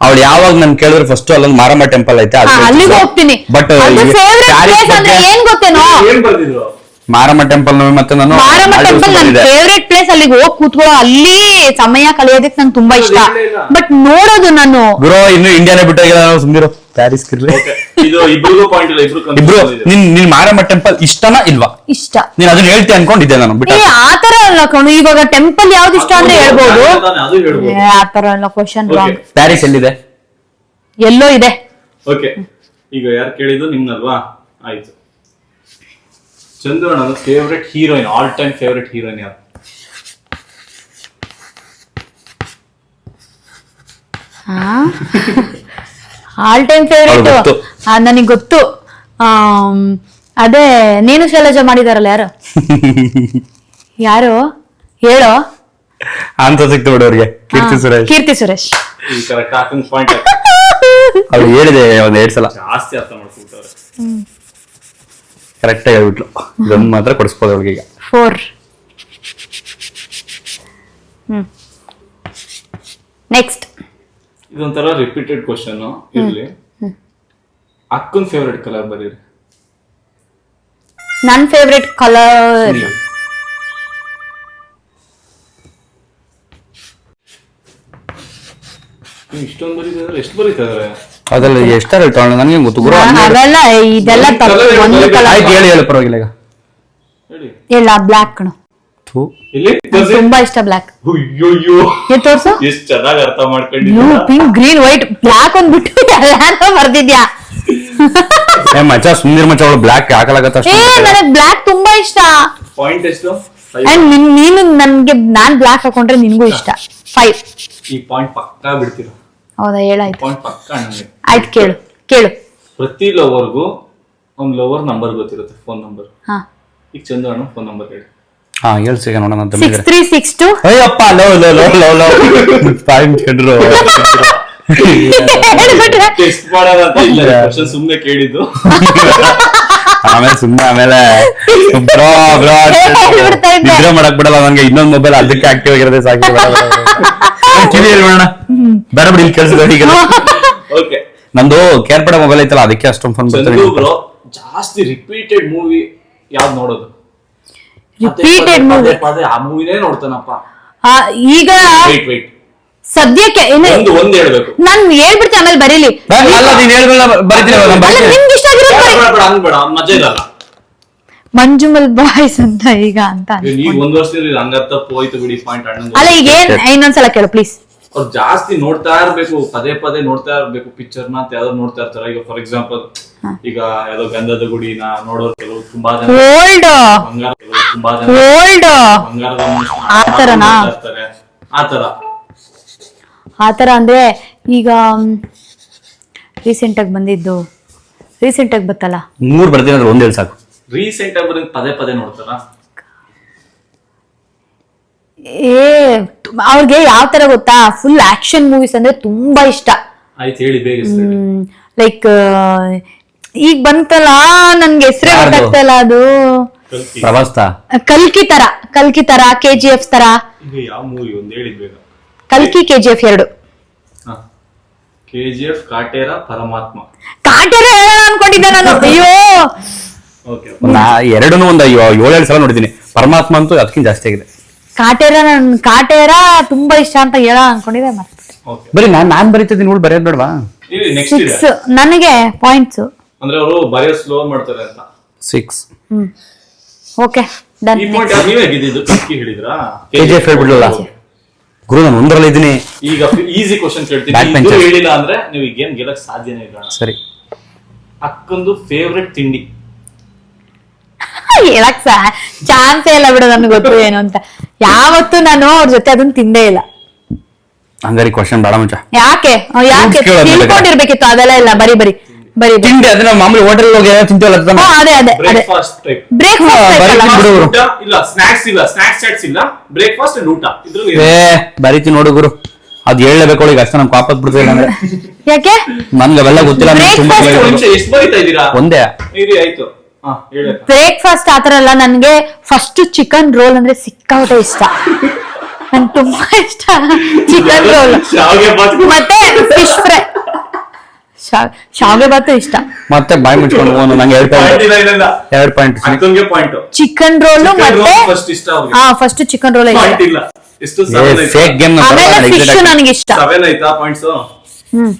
ಅವಳು ಯಾವಾಗ ನನ್ ಕೇಳಿದ್ರೆ ಫಸ್ಟ್ ಅಲ್ಲೊಂದು ಮಾರಮ್ಮ ಟೆಂಪಲ್ ಐತೆ ಅಲ್ಲಿಗೆ ಹೋಗ್ತೀನಿ. ಬಟ್ ಅದು ಫೇವ್ರೆಟ್ ಪ್ಲೇಸ್ ಅಂದ್ರೆ ಏನ್ ಗೊತ್ತೇನೋ? ಏನ್ ಬರ್ದಿದ್ರು? ಮಾರಮ್ಮ ಟೆಂಪಲ್ ಮತ್ತೆ ನಾನು ಮಾರಮ್ಮ ಟೆಂಪಲ್ ನನ್ ಬಂದಿದ್ದೆ. ಫೇವ್ರೆಟ್ ಪ್ಲೇಸ್ ಅಲ್ಲಿಗೆ ಹೋಗಿ ಕೂತ್ಕೊಳ್ಳೋ ಅಲ್ಲಿ ಸಮಯ ಕಳೆಯೋದಕ್ಕೆ ನಂಗೆ ತುಂಬಾ ಇಷ್ಟ. ಬಟ್ ನೋಡೋದು ನಾನು. ಗುರು ಇನ್ನು ಇಂಡಿಯಾನೇ ಬಿಟ್ಟೋಗಿಲ್ಲ ನಾವು ಸುಮ್ಮಿರು ಪ್ಯಾರಿಸ್ ಕಿರ್ಲಿ ಇದು ಇಬ್ರಿಗೂ ಪಾಯಿಂಟ್ ಇಲ್ಲ ಇಬ್ರು. ನಿನ್ ನಿನ್ ಮಾರಮ್ಮ ಟೆಂಪಲ್ ಇಷ್ಟನಾ ಇಲ್ವಾ? ಇಷ್ಟ. ನೀನ್ ಅದನ್ನ ಹೇಳ್ತಿ ಅನ್ಕೊಂಡಿದ್ದೆ ನಾನು ಬಿಟ್ಟ. ಏ ಆತರ ಅಲ್ಲ ಕಣು ಇವಾಗ ಟೆಂಪಲ್ ಯಾವ್ದು ಇಷ್ಟ ಅಂದ್ರೆ ಅದು ಹೇಳ್ಬೋದು. ಏ, ಆತರ ಅಲ್ಲ ಕ್ವಶನ್. ರಾಂಗ್ ಪ್ಯಾರಿಸ್ ಎಲ್ಲಿದೆ? ಎಲ್ಲೋ ಇದೆ. ಓಕೆ ಈಗ ಯಾರು ಕೇಳಿದ್ದು ನಿಮ್ನಲ್ವಾ ಆಯ್ತು. ಚಂದು ಅಣ್ಣ favourite heroine all time favourite heroine ಯಾರು ಆಲ್ ಟೈಮ್ ಫೇವ್ರೆಟ್. ನನಗೆ ಗೊತ್ತು. ಅದೇ ನೀನು ಶೈಲಜ ಮಾಡಿದಾರಲ್ಲ ಯಾರು? ಯಾರು? ಹೇಳೋ. ಅಂತ ಸಿಕ್ತು ಬಿಡು ಅವ್ರಿಗೆ. ಕೀರ್ತಿ ಸುರೇಶ್. ಕೀರ್ತಿ ಸುರೇಶ್. ಈ ಕರೆಕ್ಟ್ ಪಾಯಿಂಟ್ ಅವ್ರು ಹೇಳಿದೆ ಒಂದ್ ಎರಡ್ ಸಲ. ಜಾಸ್ತಿ ಅರ್ಥ ಮಾಡ್ಕೊಳ್ತಾರೆ ಕರೆಕ್ಟ್ ಆಗಿ ಹೇಳ್ಬಿಟ್ಲು. ಇದೊಂದು ಮಾತ್ರ ಕೊಡಿಸ್ಬೋದು ಅವಳಿಗೆ ಈಗ. ಫೋರ್ ನೆಕ್ಸ್ಟ್ ಇದೊಂಥರ ರಿಪೀಟೆಡ್ ಕ್ವಶನ್ ಇರ್ಲಿ. ಅಕ್ಕನ ಫೇವ್ರೆಟ್ ಕಲರ್ ಬರೀರಿ ನನ್ನ ಫೇವ್ರೆಟ್ ಕಲರ್ ಇಷ್ಟೊಂದು ಬರೀತಿದ್ರೆ ಎಷ್ಟು ಬರೀತಿದಾರೆ ಅದ್ರಲ್ಲಿ ಎಷ್ಟಾರ ಹೇಳ್ತಾಳೆ ನನಗೆ ಗೊತ್ತು? ಗುರು ಹನ್ನೆರಡು. ಅವೆಲ್ಲ ಇದೆಲ್ಲ ತಪ್ಪು. ಒಂದು ಹೇಳು, ಕಲರ್ ಆಯ್ತು ಹೇಳಿ ಹೇಳಿ ಪರವಾಗಿಲ್ಲ ಈಗ. ಹೇಳಿ. ಇಲ್ಲ ಬ್ಲ್ಯಾಕ್ ಕಣು ಥೂ. ಇಲ್ಲಿ ನಂಗ್ ತುಂಬಾ ಇಷ್ಟ ಬ್ಲ್ಯಾಕ್ ಅಯ್ಯೋಯ್ಯೋ. ಏ ತೋರ್ಸು? ಎಷ್ಟ್ ಚೆನ್ನಾಗಿ ಅರ್ಥ ಬ್ಲೂ ಮಾಡ್ಕೊಂಡಿದ್ದೀರಾ ಪಿಂಕ್ ಗ್ರೀನ್ ವೈಟ್ ಬ್ಲ್ಯಾಕ್ ಅಂದ್ಬಿಟ್ಟು ಎಲ್ಲಾನು ಬರ್ದಿದ್ಯಾ? ಏ ಮಚ್ಚ ಸುಂದರ ಮಚ್ಚ ಅವಳು ಬ್ಲ್ಯಾಕ್ ಹಾಕಲಾಗತ್ತ ಏ ನನಗ್ ಬ್ಲ್ಯಾಕ್ ತುಂಬಾ ಇಷ್ಟ. ಪಾಯಿಂಟ್ ಎಷ್ಟು? Five. ಅಂಡ್ ನಿನ್ ನೀನು ನನ್ಗೆ ನಾನು ಬ್ಲ್ಯಾಕ್ ಹಾಕೊಂಡ್ರೆ ನಿನ್ಗೂ ಇಷ್ಟ. ಫೈವ್ ಈ ಪಾಯಿಂಟ್ ಪಕ್ಕಾ ಬಿಡ್ತೀರಾ? ಹೌದಾ ಹೇಳಾಯ್ತು. ಪಾಯಿಂಟ್ ಪಕ್ಕಾ ನನಗೆ? ಆಯ್ತು ಕೇಳು ಕೇಳು. ಪ್ರತಿ ಲವರ್ಗೂ ಒಂದು ಲವರ್ ನಂಬರ್ ಗೊತ್ತಿರುತ್ತೆ ಫೋನ್ ನಂಬರ್ ಹಾ. ಈಗ ಚಂದ್ರಣ್ಣ ಅಣ್ಣ ಫೋನ್ ನಂಬರ್ ಹೇಳಿ. ಹಾ ಹೇಳ್ಸಿಗ ನೋಡೋಣ ಅಂತ six three six two Ayyappa ಲೋ ಲೋ ಲೋ ಲೋ ಲೋ. ಟೈಮ್ ಕಂಡ್ರು ಟೆಸ್ಟ್ ಮಾಡೋಣ ಅಂತ ಇಲ್ಲ. ಕ್ವಶನ್ ಸುಮ್ನೆ ಕೇಳಿದ್ದು. ಆಮೇಲೆ ಸುಮ್ಮನೆ ಆಮೇಲೆ ಬ್ರೋ ಬ್ರೋ ಹೇಳ್ಬಿಡ್ತಾ ಇದ್ದೆ. ನಿದ್ರೆ ಮಾಡಕ್ ಬಿಡಲ್ಲ ನಂಗೆ ಇನ್ನೊಂದ್ ಮೊಬೈಲ್ ಅದಕ್ಕೆ ಆಕ್ಟಿವ್ ಆಗಿರೋದೇ ಸಾಕು. ಬೇಡ, ಬೇಡ, ಬೇಡ. ಬೇಡ ಬಿಡಿ ಇಲ್ಲಿ ಕೇಳಿಸಿದ ಈಗ ಓಕೆ ನಂದು ಕೇರ್ಪಡೆ ಮೊಬೈಲ್ ಐತಲ್ಲ ಅದಕ್ಕೆ ಅಷ್ಟೊಂದು ಫೋನ್ ಚಂದು ಬ್ರೋ ಜಾಸ್ತಿ ರಿಪೀಟೆಡ್ ಮೂವಿ ಯಾವ್ದು ನೋಡೋದು? ಪದೇ ರಿಪೀಟೆಡ್ ಪದೇ ಮೂವಿ ಪದೇ ಆ ಮೂವಿನೇ ನೋಡ್ತಾನಪ್ಪ. ಈಗ ವೈಟ್ ವೈಟ್ ಸದ್ಯಕ್ಕೆ ಏನು ಒಂದು ಒಂದ್ ಹೇಳ್ಬೇಕು. ನಾನ್ ಹೇಳ್ಬಿಡ್ತೀನಿ ಆಮೇಲೆ ಬರೀಲಿ. ಅಲ್ಲ ನೀನ್ ಹೇಳ್ಬೇಡ ಬರಿತೀನಿ ನಾನು ಅಲ್ಲ ಬರಿತೀನಿ. ನಿಮ್ಗೆ ಇಷ್ಟ ಆಗಿರೋದು ಬೇಡ, ಬರೀ ಬೇಡ, ಬೇಡ, ಹಂಗ್ ಬೇಡ ಮಜಾ ಇರಲ್ಲ ಮಂಜುಮಲ್ ಬಾಯ್ಸ್ ಅಂತ ಈಗ ಅಂತ ಈಗ ಅನ್ಕೊಂಡೆ. ಒಂದ್ ವರ್ಷದಿಂದ ಹಂಗ ತಪ್ಪು ಹೋಯ್ತು ಬಿಡಿ ಪಾಯಿಂಟ್ ಅಣ್ಣ ಅಲ್ಲ ಈಗ ಏನ್ ಇನ್ನೊಂದ್ಸಲ ಕೇಳು ಪ್ಲೀಸ್ ಅವ್ರು ಜಾಸ್ತಿ ನೋಡ್ತಾ ಇರ್ಬೇಕು ಪದೇ ಪದೇ ನೋಡ್ತಾ ಇರ್ಬೇಕು ಪಿಕ್ಚರ್ನ ಅಂತ ಯಾವ್ದೋ ನೋಡ್ತಾ ಇರ್ತಾರೆ. ಈಗ ಫಾರ್ ಎಕ್ಸಾಂಪಲ್ ಈಗ ಯಾವ್ದೋ ಗಂಧದ ಗುಡಿನ ನೋಡೋರು ಕೆಲವು ತುಂಬಾ ಜನ ಓಲ್ಡ್ ಬಂಗಾರ ಕೆಲವು ತುಂಬಾ ಜನ ಓಲ್ಡ್ ಬಂಗಾರದ ಮನುಷ್ಯನ ಆ ಥರನಾ? ನೋಡ್ತಾ ಇರ್ತಾರೆ. ಆತರ ಆತರ ಅಂದ್ರೆ ಈಗ ರೀಸೆಂಟ್ ಆಗಿ ಬಂದಿದ್ದು ರೀಸೆಂಟ್ ಆಗಿ ಬತ್ತಲ್ಲ? ಮೂರ್ ಬರ್ತೀನಿ ಅಂದ್ರೆ ಒಂದೇಳು ಸಾಕು. ರೀಸೆಂಟ್ ಆಗಿ ಬರೀ ಪದೇ ಪದೇ ನೋಡ್ತಾರ? ಏ ಅವ್ರಿಗೆ ಯಾವ ತರ ಗೊತ್ತಾ? ಫುಲ್ ಆಕ್ಷನ್ ಮೂವೀಸ್ ಅಂದ್ರೆ ತುಂಬಾ ಇಷ್ಟ. ಆಯ್ತು ಹೇಳಿ ಬೇಗ ಹೆಸ್ರು ಹೇಳಿ. ಲೈಕ್ ಈಗ ಬಂತಲ್ಲ ನನ್ಗೆ ಹೆಸರೇ? ಗೊತ್ತಾಗ್ತಾ ಇಲ್ಲ ಅದು. ಕಲ್ಕಿ. ತರ ಕಲ್ಕಿ ತರ ಕೆ ಜಿ ಎಫ್ ತರ. ಈಗ ಯಾವ ಮೂವಿ ಒಂದ್ ಹೇಳಿ ಬೇಗ. ಕಲ್ಕಿ ಕೆ ಜಿ ಎಫ್ ಎರಡು. ಕಾಟೇರ ಪರಮಾತ್ಮ ಕಾಟೇರ ಹೇಳೋಣ ಅನ್ಕೊಂಡಿದ್ದೆ ನಾನು. ಅಯ್ಯೋ! ಎರಡನ್ನೂ ಒಂದು ಏಳೇಳು ಸಲ ನೋಡಿದ್ದೀನಿ. ಪರಮಾತ್ಮ ಅಂತೂ ಅದಕ್ಕಿಂತ ಜಾಸ್ತಿ ಆಗಿದೆ. ಕಾಟೇರ ನನ್ ಕಾಟೇರ ತುಂಬಾ ಇಷ್ಟ ಅಂತ ಹೇಳ ಅನ್ಕೊಂಡಿದ್ದೆ ಮತ್ತೆ ಓಕೆ. ಬರೀ ನಾನ್ ನಾನ್ ಬರೀತಿದ್ದೀನಿ ನೋಡ್ ಬರೆಯೋದ್ ಬೇಡವಾ ಇಲ್ಲಿ ನೆಕ್ಸ್ಟ್ ಇದೆ ಸಿಕ್ಸ್ ನನಗೆ ಪಾಯಿಂಟ್ಸ್ ಅಂದ್ರೆ ಅವರು ಬರೆಯೋ ಸ್ಲೋ ಮಾಡ್ತಾರೆ ಅಂತ. Six hmm. ಓಕೆ ಡನ್ ಈ ಪಾಯಿಂಟ್ ನೀವೇ ಗೆದ್ದಿದ್ದು ಹೇಳಿದ್ರಾ? KGF ಹೇಳ್ಬಿಡ್ಲಲ್ಲ. ಗುರು ನಾನು ಒಂದರಲ್ಲಿ ಇದ್ದೀನಿ. ಈಗ ಈಸಿ ಕ್ವಶನ್ ಕೇಳ್ತೀನಿ. Back ಇದು benchers. ಹೇಳಿಲ್ಲ ಅಂದ್ರೆ ನೀವು ಈ ಗೇಮ್ ಗೆಲ್ಲಕ್ ಸಾಧ್ಯನೇ ಇಲ್ಲ. ಅಣ್ಣ. ಸರಿ. ಅಕ್ಕಂದು ಫೇವ್ರೆಟ್ ತಿಂಡಿ. ಹೇಳಕ್ ಸಹ ಚಾನ್ಸೇ ಇಲ್ಲ ಬಿಡು ನನ್ಗೆ ಗೊತ್ತು ಏನು ಅಂತ. ಯಾವತ್ತೂ ನಾನು ಅವ್ರ ಜೊತೆ ಅದನ್ನ ತಿಂದೇ ಇಲ್ಲ. ಹಂಗಾರಿ ಕ್ವಶನ್ ಬೇಡ ಮುಂಚೆ ಯಾಕೆ? ಯಾಕೆ? Fruits ಕೇಳೋದು. ತಿಳ್ಕೊಂಡಿರ್ಬೇಕಿತ್ತು ಅದೆಲ್ಲ ಇಲ್ಲ. ಬರಿ ಬರಿ ಬರಿ ಬರಿ. ತಿಂಡಿ ಅದನ್ನ ಮಾಮೂಲಿ ಹೋಟೆಲ್ ಹೋಗಿ ಏನೋ ತಿಂತೀವಲ್ಲ ಅದು ಹಾ, ಅದೇ ಅದೇ ಅದೇ. ಬ್ರೇಕ್ಫಾಸ್ಟ್ ಟೈಪ್ ಹಾ, ಬರೀ ಬ್ರೇಕ್ಫಾಸ್ಟ್ ಬಿಡು. ಊಟ ಇಲ್ಲ ಸ್ನಾಕ್ಸ್ ಇಲ್ಲ ಸ್ನಾಕ್ಸ್ ಚಾಟ್ಸ್ ಇಲ್ಲ ಬ್ರೇಕ್ಫಾಸ್ಟ್ ಅಂಡ್ ಊಟ. ಇದ್ರಲ್ಲಿ ಏ ಬರೀತಿ ನೋಡು ಗುರು. ಅದ್ ಹೇಳಬೇಕು ಈಗ ಅಷ್ಟ ನಮ್ಗೆ ವಾಪಸ್ ಬಿಡ್ತಿಲ್ಲ ಅಂದ್ರೆ ಯಾಕೆ? ನನ್ಗೆ ಅವೆಲ್ಲ ಗೊತ್ತಿಲ್ಲ ನಂಗೆ ತುಂಬಾ Breakfast ನೋವು. ಎಷ್ಟು ಬರೀತಾ ಇದ್ದೀರಾ? ಒಂದೇ? ಇರಿ ಆಯ್ತು. ಬ್ರೇಕ್ಫಾಸ್ಟ್ ಆತರ ಎಲ್ಲ ನನ್ಗೆ ಫಸ್ಟ್ ಚಿಕನ್ ರೋಲ್ ಅಂದ್ರೆ ಸಿಕ್ಕಾಪಟ್ಟೆ ಇಷ್ಟ. ನಂಗೆ ತುಂಬಾ ಇಷ್ಟ ಚಿಕನ್ ರೋಲ್ ಮತ್ತೆ ಫಿಶ್ ಫ್ರೈ ಶಾವಿಗೆ ಬಾತು ಇಷ್ಟ. ಮತ್ತೆ ಬಾಯ್ ಮುಚ್ಕೊಂಡು ಹೋಗೋಣ ನಂಗೆ ಎರಡು ಪಾಯಿಂಟ್ ಎರಡು ಪಾಯಿಂಟ್ ಚಿಕನ್ ರೋಲ್ ಮತ್ತೆ ಫಸ್ಟ್ ಇಷ್ಟ ಅವ್ರಿಗೆ. ಹಾ ಫಸ್ಟ್ ಚಿಕನ್ ರೋಲ್ ಇಷ್ಟ. ಫೇಕ್ ಗೇಮ್ ಆಮೇಲೆ ಫಿಶ್ ನನಗೆ ಇಷ್ಟ. ಹ್ಮ್.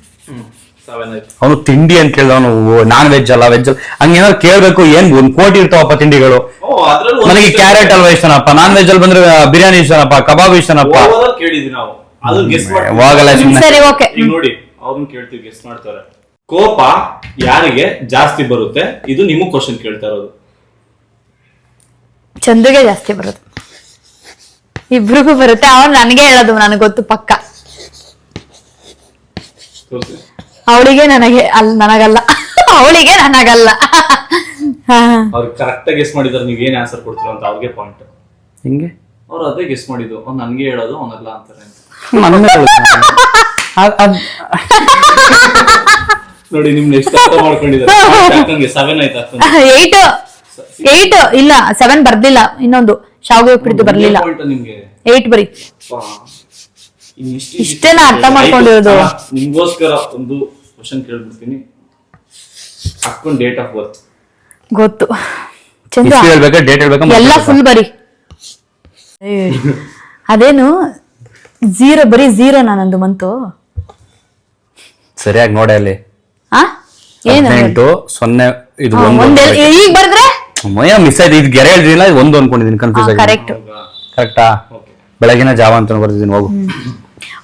ಅವನು ತಿಂಡಿ ಅಂತ ಕೇಳಿದ ಅವನು ನಾನ್ ವೆಜ್ ಅಲ್ಲ ವೆಜ್ ಅಲ್ಲ. ಹಂಗೇನಾದ್ರು ಕೇಳ್ಬೇಕು ಏನ್ ಒಂದ್ ಕೋಟಿ ಇರ್ತಾವಪ್ಪ ತಿಂಡಿಗಳು? ಓ ಅದ್ರಲ್ಲಿ ನನಗೆ ಕ್ಯಾರೆಟ್ ಅಲ್ವಾ ಇಷ್ಟನಪ್ಪ? ನಾನ್ ವೆಜ್ ಅಲ್ಲಿ ಬಂದ್ರೆ ಬಿರಿಯಾನಿ ಇಷ್ಟನಪ್ಪ ಕಬಾಬ್ ಇಷ್ಟನಪ್ಪ? ಓವರ್ ಕೇಳಿದ್ವಿ ನಾವು. ಅದನ್ನ ಗೆಸ್ ಮಾಡಿ ಸರಿ ಓಕೆ. ಈಗ ನೋಡಿ ಅವ್ರನ್ನ ಕೇಳ್ತೀವಿ ಗೆಸ್ ಮಾಡ್ತಾರೆ. ಕೋಪ ಯಾರಿಗೆ ಜಾಸ್ತಿ ಬರುತ್ತೆ? ಇದು ನಿಮಗ್ ಕ್ವಶನ್ ಕೇಳ್ತಾ ಇರೋದು. ಚಂದುಗೆ ಜಾಸ್ತಿ ಬರುತ್ತೆ. ಇಬ್ರಿಗೂ ಬರುತ್ತೆ. ಅವ್ರು ನನಗೆ ಹೇಳೋದು ನನಗೆ ಗೊತ್ತು ಪಕ್ಕ. ಅವಳಿಗೆ ನನಗೆ ಅಲ್ ನನಗಲ್ಲ. ಅವಳಿಗೆ ನನಗಲ್ಲ. ಅವ್ರು ಕರೆಕ್ಟ್ ಆಗಿ ಗೆಸ್ ಮಾಡಿದಾರೆ ನೀವ್ ಏನ್ ಆನ್ಸರ್ ಕೊಡ್ತೀರ ಅಂತ ಅವ್ರಿಗೆ ಪಾಯಿಂಟ್ ಹಿಂಗೆ? ಅವ್ರು ಅದೇ ಗೆಸ್ ಮಾಡಿದ್ದು ಅವ್ನು ನನ್ಗೆ ಹೇಳೋದು ಅವನಲ್ಲ ಅಂತಾರೆ ಅಂತ. ನನ್ನ ಮೇಲೆ ಹೇಳ್ತಾನೆ. ಅದ್- ಅದ್- ನೋಡಿ ನಿಮ್ ನೆಕ್ಸ್ಟ್ ಅರ್ಥ ಮಾಡ್ಕೊಂಡಿದ್ದಾರೆ. ಸೆವೆನ್ ಆಯ್ತು ಅಕ್ಕಂಗೆ ಏಟ್ ಏಟ್ ಇಲ್ಲ ಸೆವೆನ್ ಬರ್ಲಿಲ್ಲ ಇನ್ನೊಂದು. ಶಾವಿಗೆ ಉಪ್ಪಿಟ್ಟು ಬರ್ಲಿಲ್ಲ. ಪಾಯಿಂಟ್ ನಿಮ್ಗೆ. ಏಟ್ ಬರೀ. ಇಷ್ಟೇನಾ ಅರ್ಥ ಮಾಡ್ಕೊಂಡಿರೋದು? ನಿಮ್ಗೋಸ್ಕರ ಒಂದು ಕ್ವಶನ್ ಕೇಳ್ಬಿಡ್ತೀನಿ. ಅಕ್ಕನ ಡೇಟ್ ಆಫ್ ಬರ್ತ್ ಗೊತ್ತು. ಚಂದ್ರ ಹೇಳ್ಬೇಕಾ ಡೇಟ್ ಹೇಳ್ಬೇಕಾ ಎಲ್ಲ ಫುಲ್ ಬರಿ. ಏ, ಅದೇನು ಝೀರೋ ಬರೀ ಝೀರೋ ನಾನೊಂದು ಮಂತು. ಸರಿಯಾಗಿ ನೋಡಿ ಅಲ್ಲಿ. ಆ? ಏನು? ಹದಿನೆಂಟು ಸೊನ್ನೆ ಇದು ಒಂದು ಈಗ ಬರ್ದ್ರೆ? ಮಯ ಮಿಸ್ ಆಯ್ತು. ಇದು ಗೆರೆ ಹೇಳಿದ್ರಿಲ್ಲ ಇದು ಒಂದು ಅನ್ಕೊಂಡಿದ್ದೀನಿ ಕನ್ಫ್ಯೂಸ್ ಆಗಿ ಕರೆಕ್ಟ್ ಕರೆಕ್ಟಾ ಓಕೆ ಬೆಳಗಿನ ಜಾವ ಅಂತ ಬರ್ತಿದ್ದೀನಿ ಹೋಗು.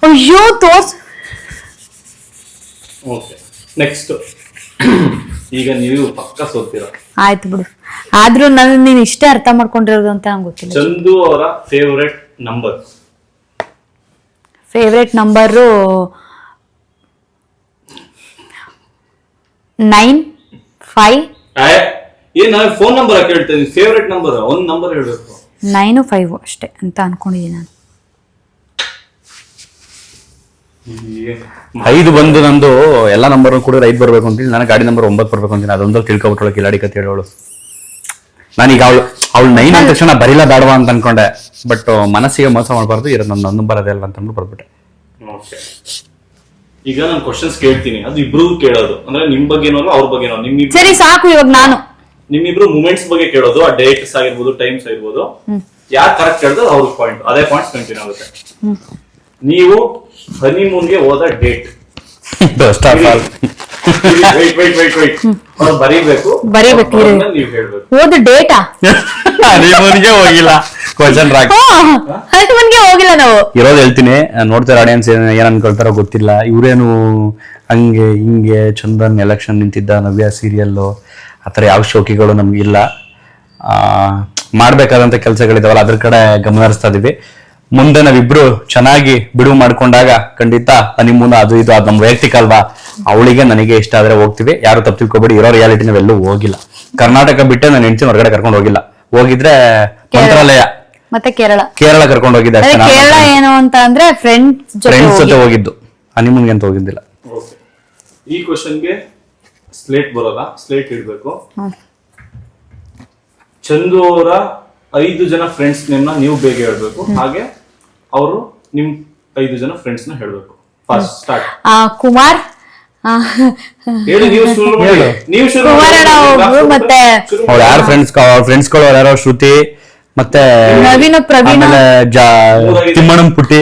ಅಯ್ಯೋ ತೋರ್ಸ್ ಓಕೆ ನೆಕ್ಸ್ಟ್ ಈಗ ನೀವು ಪಕ್ಕ ಸೋತೀರ. ಆಯ್ತು ಬಿಡು. ಆದ್ರೂ ನನ್ನ ನೀನ್ ಇಷ್ಟೇ ಅರ್ಥ ಮಾಡ್ಕೊಂಡಿರೋದು ಅಂತ ನಂಗೆ ಗೊತ್ತಿಲ್ಲ. ಚಂದು ಅವರ favourite number favourite number nine five ಏನ್ ನಾನು ಫೋನ್ ನಂಬರ್ ಕೇಳ್ತಾ ಇದ್ದೀನಿ ಫೇವರೆಟ್ ನಂಬರ್ ಒಂದ್ ನಂಬರ್ ಹೇಳ್ಬೇಕು. ನೈನು ಫೈವ್ ಅಷ್ಟೇ ಅಂತ ಅನ್ಕೊಂಡಿದ್ದೀನಿ ನಾನು ಏನ್- ಐದು ಬಂದು ನಂದು ಎಲ್ಲ ನಂಬರ್ ಕೂಡ ಐದು ಬರ್ಬೇಕು ಅಂತೀನಿ ನನ್ನ ಗಾಡಿ ನಂಬರ್ ಒಂಬತ್ತು ಬರ್ಬೇಕು ಅಂತೀನಿ. ಅದೊಂದು ತಿಳ್ಕೊಬಿಟ್ಟಳು ಕಿಲಾಡಿ ಕತೆ ಹೇಳೋಳು. ನಾನೀಗ ಅವಳು ಅವಳು ನೈನ್ ಅಂದ ತಕ್ಷಣ ಬರಿಲ್ಲ ಬೇಡವಾ ಅಂತ ಅನ್ಕೊಂಡೆ. ಬಟ್ ಮನಸ್ಸಿಗೆ ಮೋಸ ಮಾಡಬಾರ್ದು. ಇರೋ ನನ್ನ ನಂಬರ್ ಬರೋದೇ ಅಂತ ಅಂತಂದು ಬರ್ಬಿಟ್ಟೆ ಓಕೆ ಈಗ ನಾನು ಕ್ವಶನ್ಸ್ ಕೇಳ್ತೀನಿ. ಅದು ಇಬ್ರು ಕೇಳೋದು. ಅಂದ್ರೆ ನಿಮ್ ಬಗ್ಗೆನೋ ಅಲ್ಲ ಅವ್ರ ಬಗ್ಗೆನೋ ನಿಮ್ ಸರಿ ಸಾಕು ಇವಾಗ ನಾನು. ನಿಮ್ಮಿಬ್ರು ಮೂಮೆಂಟ್ಸ್ ಬಗ್ಗೆ ಕೇಳೋದು ಆ ಡೇಟ್ಸ್ ಆಗಿರ್ಬೋದು ಟೈಮ್ಸ್ ಆಗಿರ್ಬೋದು. ಯಾರು ಕರೆಕ್ಟ್ ಹೇಳಿದ್ರೆ ಅವ್ರ ಪಾಯಿಂಟ್ ಅದೇ ಪಾಯಿಂಟ್ ಕಂಟಿನ್ಯೂ ಆಗುತ್ತೆ. ನೀವು ಹನಿಮೂನ್ಗೆ ಹೋದ ಡೇಟ್ ಬರೀಬೇಕು. ಬರೀಬೇಕು. ನೀವು ಹೇಳ್ಬೇಕು. ಓದು ಡೇಟಾ ಹನಿಮೂನ್ಗೆ ಹೋಗಿಲ್ಲ. Question rock. ಹನಿಮನ್ಗೆ ಹೋಗಿಲ್ಲ ನಾವು. ಇರೋದು ಹೇಳ್ತೀನಿ. ನೋಡ್ತಾರೆ ಆಡಿಯನ್ಸ್ ಏನ್ ಅನ್ಕೊಳ್ತಾರೋ ಗೊತ್ತಿಲ್ಲ. ಇವ್ರೇನು ಹಂಗೆ ಹಿಂಗೆ ಚಂದನ್ ಎಲೆಕ್ಷನ್ ನಿಂತಿದ್ದ ನವ್ಯ ಸೀರಿಯಲ್ ಆತರ ಯಾವ ಶೋಕಿಗಳು ಇಲ್ಲ. ಆ, ಮಾಡ್ಬೇಕಾದಂತ ಕೆಲಸಗಳಿದಾವಲ್ಲ ಅದ್ರ ಕಡೆ ಗಮನ ಹರಿಸ್ತಾ ಇದೀವಿ. ಮುಂದೆ ನಾವಿಬ್ರು ಚೆನ್ನಾಗಿ ಬಿಡುವು ಮಾಡ್ಕೊಂಡಾಗ ಖಂಡಿತ ಹನಿಮೂನ್ ಅದು ಇದು ಅದು ನಮ್ಮ ವೈಯಕ್ತಿಕ ಅಲ್ವಾ? ಅವಳಿಗೆ ನನಗೆ ಇಷ್ಟ ಆದ್ರೆ ಹೋಗ್ತೀವಿ. ಯಾರು ತಪ್ಪು ತಿಳ್ಕೊಬೇಡಿ. ಇರೋ ರಿಯಾಲಿಟಿ ನಾವೆಲ್ಲೂ ಹೋಗಿಲ್ಲ. ಕರ್ನಾಟಕ ಬಿಟ್ಟೆ ನಾನು ಹೆಂಡತಿ ಹೊರಗಡೆ ಕರ್ಕೊಂಡು ಹೋಗಿಲ್ಲ. ಹೋಗಿದ್ರೆ ಮಂತ್ರಾಲಯ. ಮತ್ತೆ ಕೇರಳ. ಕೇರಳ ಕರ್ಕೊಂಡು ಹೋಗಿದ್ದೆ ಅಷ್ಟೇ ನಾನು. ಕೇರಳ ಏನು ಅಂತ ಅಂದ್ರೆ ಫ್ರೆಂಡ್ಸ್ ಜೊತೆ ಫ್ರೆಂಡ್ಸ್ ಜೊತೆ ಹೋಗಿ. ಹೋಗಿದ್ದು. ಹನಿಮೂನ್ಗೆ ಅಂತ ಹೋಗಿದ್ದಿಲ್ಲ. ಓಕೆ. ಈ ಕ್ವಶನ್ಗೆ ಸ್ಲೇಟ್ ಬರೋಲ್ಲ ಸ್ಲೇಟ್ ಇಡ್ಬೇಕು. ಚಂದು ಅವರ ಐದು ಜನ ಫ್ರೆಂಡ್ಸ್ ನೇಮ್ನ ನೀವು ಬೇಗ ಹೇಳ್ಬೇಕು. ಹಾಗೆ ಅವರು ನಿಮ್ ಐದು ಜನ ಫ್ರೆಂಡ್ಸ್ನ ಹೇಳ್ಬೇಕು ಫಸ್ಟ್ ಸ್ಟಾರ್ಟ್ ಆ, ಕುಮಾರ್ ಆ, ಹೇಳಿ ನೀವು ಶುರು ಮಾಡಿ. ನೀವು ಶುರು ಕುಮಾರಣ್ಣ ಒಬ್ರು ಮತ್ತೆ ಅವ್ರ ಯಾರು ಫ್ರೆಂಡ್ಸ್ ಅವ್ರ ಫ್ರೆಂಡ್ಸ್ಗಳು ಅವ್ರ ಯಾರೋ ಶ್ರುತಿ ಮತ್ತೆ ನವೀನ ಪ್ರವೀಣ. ಆಮೇಲೆ ತಿಮ್ಮಣ್ಣನ್ ಪುಟ್ಟಿ.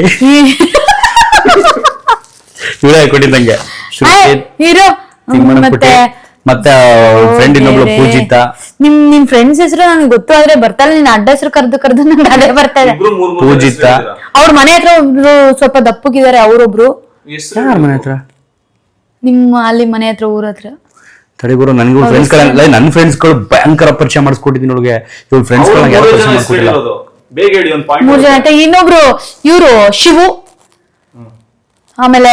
ಇವರೇ ಕೊಟ್ಟಿದ್ದಂಗೆ. ಶ್ರುತಿ ಆಯ್, ಇರು. ತಿಮ್ಮಣ್ಣನ್ ಪುಟ್ಟಿ. ಮತ್ತೆ ಫ್ರೆಂಡ್ ಇನ್ನೊಬ್ಳು ಪೂಜಿತ. ನಿಮ್ ನಿಮ್ ಫ್ರೆಂಡ್ಸ್ ಹೆಸರು ನನಗೆ ಗೊತ್ತು ಆದ್ರೆ ಬರ್ತಾಯಿಲ್ಲ ನಿನ್ ಅಡ್ಡ ಹೆಸರು ಕರೆದು ಕರೆದು ನಂಗೆ ಅದೇ ಬರ್ತಾ ಇದೆ. ಇಬ್ರು ಮೂರ್ ಮೂರ್ ಪೂಜಿತ. ಅವ್ರ ಮನೆ ಹತ್ರ ಒಬ್ರು ಸ್ವಲ್ಪ ದಪ್ಪಗಿದ್ದಾರೆ ಅವ್ರೊಬ್ರು. ಯಾರ ಮನೆ ಹತ್ರ? ನಿಮ್ಮ ಅಲ್ಲಿ ಮನೆ ಹತ್ರ ಊರ ಹತ್ರ. ತಡಿಗುರು ನನಗೂ ಫ್ರೆಂಡ್ಸ್ಗಳ ನನ್ನ ಫ್ರೆಂಡ್ಸ್ಗಳು ಭಯಂಕರ ಪರಿಚಯ ಮಾಡಿಸ್ಕೊಟ್ಟಿದ್ದೀನಿ ನೋಡಿಗೆ ಇವ್ರ ಫ್ರೆಂಡ್ಸ್ ಗಳನ್ನ ಯಾರು ಪರಿಚಯ ಮಾಡ್ಕೊಟ್ಟಿಲ್ಲ ಬೇಗ ಹೇಳಿ ಒಂದು ಮೂರ್ ಜನ ಪಾಯಿಂಟ್ ಇನ್ನೊಬ್ರು ಇವ್ರು ಶಿವು. ಆಮೇಲೆ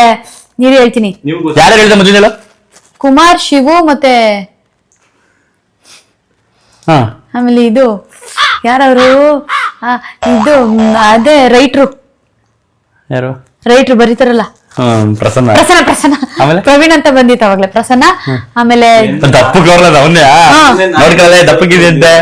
ನೀವೇ ಹೇಳ್ತೀನಿ. ಯಾರು ಹೇಳಿದ ಮದುವೆ ಕುಮಾರ್ ಶಿವು ಮತ್ತೆ ಹಾ. ಆಮೇಲೆ ಇದು. ಯಾರವರು? ಇದು ಅದೇ ರೈಟ್ರು. ಯಾರು? ರೈಟ್ರು ಬರೀತಾರಲ್ಲ. ಪ್ರಸನ್ನ. ಪ್ರಸನ್ನ ಪ್ರಸನ್ನ. ಆಮೇಲೆ? ಪ್ರವೀಣ್ ಅಂತ ಬಂದಿತ್ತು ಅವಾಗ್ಲೇ ಪ್ರಸನ್ನ. ಆಮೇಲೆ ದಪ್ಪಕ್ಕೆ ಅವನ್ನೇ? ನೋಡ್ಕೊಳ್ಳೆ ದಪ್ಪಕ್ಕಿದೆ ಅಂತೆ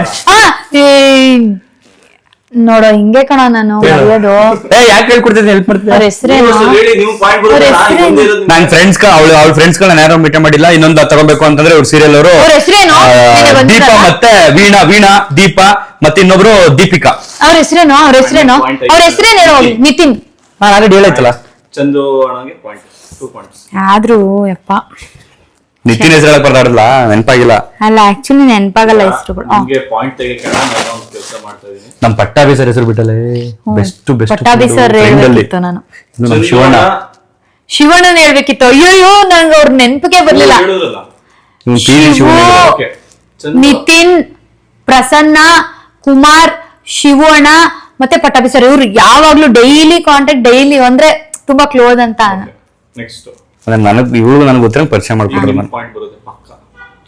ನೋಡೋ ಹಿಂಗೆ ಕಣ ನಾನು ಬರೆಯೋದು ಏ ಯಾಕೆ ಹೇಳ್ಕೊಡ್ತೀನಿ ಹೆಲ್ಪ್ ಮಾಡ್ತೀನಿ ಅವ್ರ ಹೆಸರೇನು? ನೀವು ಅಷ್ಟು ಹೇಳಿ ನೀವು ಪಾಯಿಂಟ್ ಅವ್ರ ಹೆಸ್ರೇನು? ನನ್ ಫ್ರೆಂಡ್ಸ್ ಅವಳು ಅವ್ಳ ಫ್ರೆಂಡ್ಸ್ ಗಳನ್ನ ಯಾರು ಮೀಟ್ ಮಾಡಿಲ್ಲ ಇನ್ನೊಂದು ತಗೋಬೇಕು ಅಂತಂದ್ರೆ ಅವ್ರ ಸೀರಿಯಲ್ ಅವರು ಅವ್ರ ಹೆಸ್ರೇನು? ದೀಪ ಮತ್ತೆ ವೀಣಾ ವೀಣಾ ದೀಪಾ ಮತ್ತೆ ಇನ್ನೊಬ್ರು ದೀಪಿಕಾ. ಅವ್ರ ಹೆಸರೇನು? ಅವ್ರ ಹೆಸರೇನು? ಅವ್ರ ಹೆಸರೇನು ಹೇಳೋ ನಿತಿನ್. ನಾನು ಆಲ್ರೆಡಿ ಹೇಳೈತಲ್ಲ ಚಂದು ಅಣ್ಣಗೆ ಪಾಯಿಂಟ್ ಟೂ ಪಾಯಿಂಟ್ಸ್ ಆದ್ರೂ ಯಪ್ಪ. ನಿತಿನ್ ಹೆಸರು ಹೇಳಕ್ ಬರ್ತಾಡಲ್ಲ ನೆನಪಾಗಿಲ್ಲ. ಅಲ್ಲ ಆಕ್ಚುಲಿ ನೆನಪಾಗಲ್ಲ ಹೆಸರುಗಳು. ನಿಮ್ಗೆ ಪಾಯಿಂಟ್ ತೆಗಿಯೋಣ ನಾನು ಕೆಲಸ ಮಾಡ್ತಾ ಇದೀನಿ. ನಮ್ ಪಟ್ಟಾಭಿ ಸರ್ ಹೆಸರು ಬಿಟ್ಟಲೆ ಬೆಸ್ಟ್ ಬೆಸ್ಟ್ ಪಟ್ಟಾಭಿ ಸರ್ ಹೇಳ್ಬೇಕಿತ್ತು ನಾನು. ನಮ್ ಶಿವಣ್ಣ. ಶಿವಣ್ಣನ ಹೇಳ್ಬೇಕಿತ್ತು. ಅಯ್ಯೋಯ್ಯೋ ನಂಗೆ ಅವ್ರ ನೆನಪಿಗೆ ಬರ್ಲಿಲ್ಲ. ಇವ್ನು P V Shivanna okay Nitin Prasanna Kumar Shivanna ಮತ್ತೆ ಪಟ್ಟಾಭಿ ಸರ್ ಇವ್ರು ಯಾವಾಗ್ಲೂ ಡೈಲಿ ಕಾಂಟ್ಯಾಕ್ಟ್ ಡೈಲಿ ಅಂದ್ರೆ ತುಂಬಾ ಕ್ಲೋಸ್ ಅಂತ ನೆಕ್ಸ್ಟ್ ಅದೇ ನನಗ್ ಇವಳು ನನಗೆ ಗೊತ್ತಿರೋ ಪರಿಚಯ ಮಾಡ್ಕೊಡ್ರಿ ನಾನು. ಪಾಯಿಂಟ್ ಬರುತ್ತೆ ಪಕ್ಕ.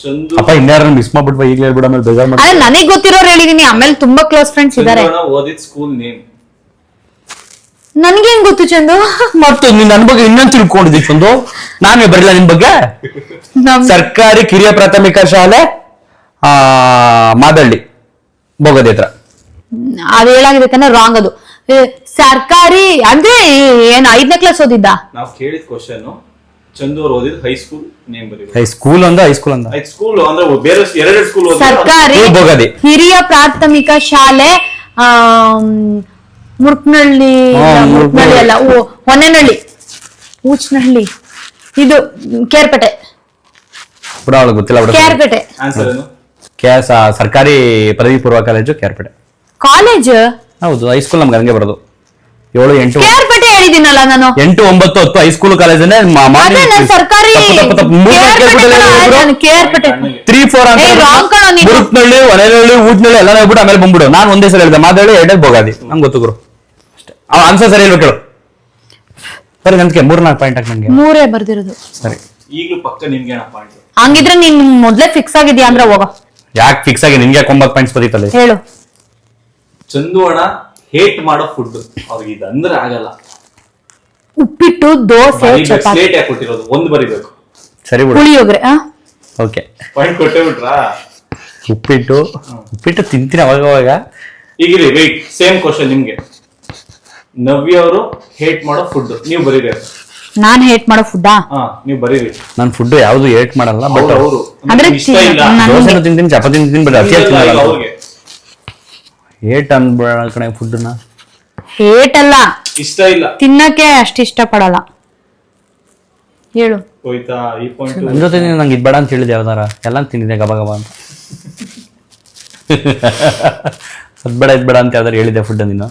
ಚಂದು. ಅಪ್ಪ ಇನ್ಯಾರ ಮಿಸ್ ಮಾಡ್ಬಿಟ್ವ ಈಗಲೇ ಹೇಳ್ಬಿಡ ಆಮೇಲೆ ಬೇಜಾರ್ ಮಾಡಿ ಅಲ್ಲ ನನಗ್ ಗೊತ್ತಿರೋರು ಹೇಳಿದೀನಿ ಆಮೇಲೆ ತುಂಬಾ ಕ್ಲೋಸ್ ಫ್ರೆಂಡ್ಸ್ ಇದಾರೆ. ಓದಿದ ಸ್ಕೂಲ್ ನೇಮ್ ನನ್ಗೇನ್ ಗೊತ್ತು ಚಂದು? ಮತ್ತೆ ನೀನ್ ನನ್ ಬಗ್ಗೆ ಇನ್ನೊಂದು ತಿಳ್ಕೊಂಡಿದ್ದಿ ಚಂದು? ನಾನೇ ಬರಲಿಲ್ಲ ನಿನ್ ಬಗ್ಗೆ? ನಮ್ ಸರ್ಕಾರಿ ಕಿರಿಯ ಪ್ರಾಥಮಿಕ ಶಾಲೆ ಆ ಮಾದಳ್ಳಿ ಬೋಗದೇತ್ರ ಹತ್ರ. ಅದು ಹೇಳಾಗಿದೆ ತಾನೆ ರಾಂಗ್ ಅದು. ಏ, ಸರ್ಕಾರಿ ಅಂದ್ರೆ ಏನ್ ಐದನೇ ಕ್ಲಾಸ್ ಓದಿದ್ದ? ನಾವು ಕೇಳಿದ ಕ್ವಶನ್ ಚಂದು ಅವ್ರು ಓದಿದ ಹೈಸ್ಕೂಲ್ ನೇಮ್ ಬರೀ ಹೈ ಸ್ಕೂಲ್ ಅಂದ ಹೈಸ್ಕೂಲ್ ಅಂದ? ಸ್ಕೂಲ್ ಅಂದ್ರೆ ಬೇರೆ ಎರಡು ಸ್ಕೂಲ್ ಸರ್ಕಾರಿ ಬೋಗದಿ. ಹಿರಿಯ ಪ್ರಾಥಮಿಕ ಶಾಲೆ ಆಮ್, ಹಾ, ಮುರ್ಕ್ನಳ್ಳಿ ಅಲ್ಲ ಓ, ಹೊನ್ನೆನಹಳ್ಳಿ ಊಚನಹಳ್ಳಿ. ಇದು ಕೇರ್ಪೇಟೆ. ಬಿಡ ಅವಳಿಗೆ ಗೊತ್ತಿಲ್ಲ ಬಿಡ. ಕೇರ್ಪೇಟೆ. ಆನ್ಸರ್ ಏನು? ಕೆ ಸರ್ಕಾರಿ ಪದವಿ ಪೂರ್ವ ಕಾಲೇಜು ಕೇರ್ಪೇಟೆ. ಕಾಲೇಜ್? ಹೌದು ಹೈಸ್ಕೂಲ್ ನಮ್ಗೆ ಹಂಗೆ ಬರೋದು. ಏಳು ಎಂಟು ಕೇರ್ಪೇಟೆ ಹೇಳಿದ್ದೀನಲ್ಲ ನಾನು. ಎಂಟು ಒಂಬತ್ತು ಹತ್ತು ಹೈಸ್ಕೂಲ್ ಕಾಲೇಜ್ ಅದೇ ನಾನು ಸರ್ಕಾರಿ ತ್ರೀ ಫೋರ್ ಅಂತ ಏ, wrong ಕಣೋ ನೀನು. ಮುರುಕ್ನಳ್ಳಿ ಒಲೆನಹಳ್ಳಿ ಊಟ್ನಳ್ಳಿ ಎಲ್ಲ ಹೇಳ್ಬಿಟ್ಟು ಆಮೇಲೆ ಬಂದ್ಬಿಡು. ನಾನು ಒಂದೇ ಸಲ ಹೇಳಿದೆ. ಮಾತಾಡಿ ಎರಡೇ ಬೋಗಾದಿ ನಂಗೆ ಗೊತ್ತು ಗುರು. ಅಷ್ಟೇ. ಅವ ಆನ್ಸರ್ ಸರಿ ಹೇಳ್ಬೇಕು ಹೇಳು ಸರಿ ನಂಗೆ ಮೂರ್ ನಾಲ್ಕು ಪಾಯಿಂಟ್ ಹಾಕಿ ನನಗೆ ಮೂರೇ ಬರ್ದಿರೋದು. ಸರಿ. ಈಗಲೂ ಪಕ್ಕ ನಿಮ್ಗೆ ಹಂಗಿದ್ರೆ ನೀನ್ ಮೊದ್ಲೇ ಫಿಕ್ಸ್ ಆಗಿದ್ಯಾ ಅಂದ್ರೆ ಹೋಗೋ. ಯಾಕೆ ಫಿಕ್ಸ್ ಆಗಿ? ನಿನ್ಗೆ ಒಂಬತ್ತು ಪಾಯಿಂಟ್ಸ್ ಬರೀತಲ್ಲ? ಹೇಳು. ಚಂದು ಅಣ್ಣ ಹೇಟ್ ಮಾಡೋ ಫುಡ್ ಅವ್ರಿಗೆ ಇದಂದ್ರೆ ಆಗಲ್ಲ. ಉಪ್ಪಿಟ್ಟು ದೋಸೆ ಚಪಾತಿ. ಸ್ಲೇಟ್ ಯಾಕೆ ಕೊಟ್ಟಿರೋದು? ಒಂದು ಬರಿಬೇಕು. ಸರಿ ಬಿಡು. ಪುಳಿಯೋಗರೆ ಆ? ಓಕೆ. ಪಾಯಿಂಟ್ ಕೊಟ್ಟೇ ಬಿಟ್ರಾ? ಉಪ್ಪಿಟ್ಟು. ಉಪ್ಪಿಟ್ಟು ತಿಂತೀನಿ ಅವಾಗ ಅವಾಗ. ಈಗಿರಿ ವೆಯ್ಟ್ ಸೇಮ್ ಕ್ವಶನ್ ನಿಮ್ಗೆ. ನವ್ಯ ಅವರು ಹೇಟ್ ಮಾಡೋ ಫುಡ್ ನೀವು ಬರೀರಿ ನಾನ್ ಹೇಟ್ ಮಾಡೋ ಫುಡ್ ಹಾ ನೀವು ಬರೀರಿ. ನಾನು ಫುಡ್ ಯಾವ್ದು ಹೇಟ್ ಮಾಡಲ್ಲ ಬಟ್ ಅವ್ರು ಅಂದ್ರೆ ಇಷ್ಟ ಇಲ್ಲ. ನಾನು- ದೋಸೆನೂ ತಿಂತೀನಿ ಚಪಾತಿ ತಿಂತೀನಿ ಬಟ್ ಅತಿ ಇಲ್ಲ, ಅವ್ರಿಗೆ. ಏಟ್ ಅನ್ಬೇಡ ಕಣೆ ಫುಡ್ನ ಹೇಟ್ ಅಲ್ಲ ಇಷ್ಟ ಇಲ್ಲ. ತಿನ್ನಕ್ಕೆ ಅಷ್ಟು ಇಷ್ಟ ಪಡಲ್ಲ ಹೇಳು. ಹೋಯ್ತಾ ಈ ಪಾಯಿಂಟ್ ನನ್ ಜೊತೆ ನೀನು ನಂಗೆ ಇದ್ ಬೇಡ ಅಂತ ಹೇಳಿದೆ ಯಾವ್ದಾರ? ಎಲ್ಲ ತಿಂದಿದ್ದೆ ಗಬ ಗಬ ಅಂತ? ಸದ್ಬೇಡ ಬೇಡ ಇದ್ ಬೇಡ ಅಂತ ಯಾವ್ದಾರ ಹೇಳಿದೆ ಫುಡ್ ನೀನು?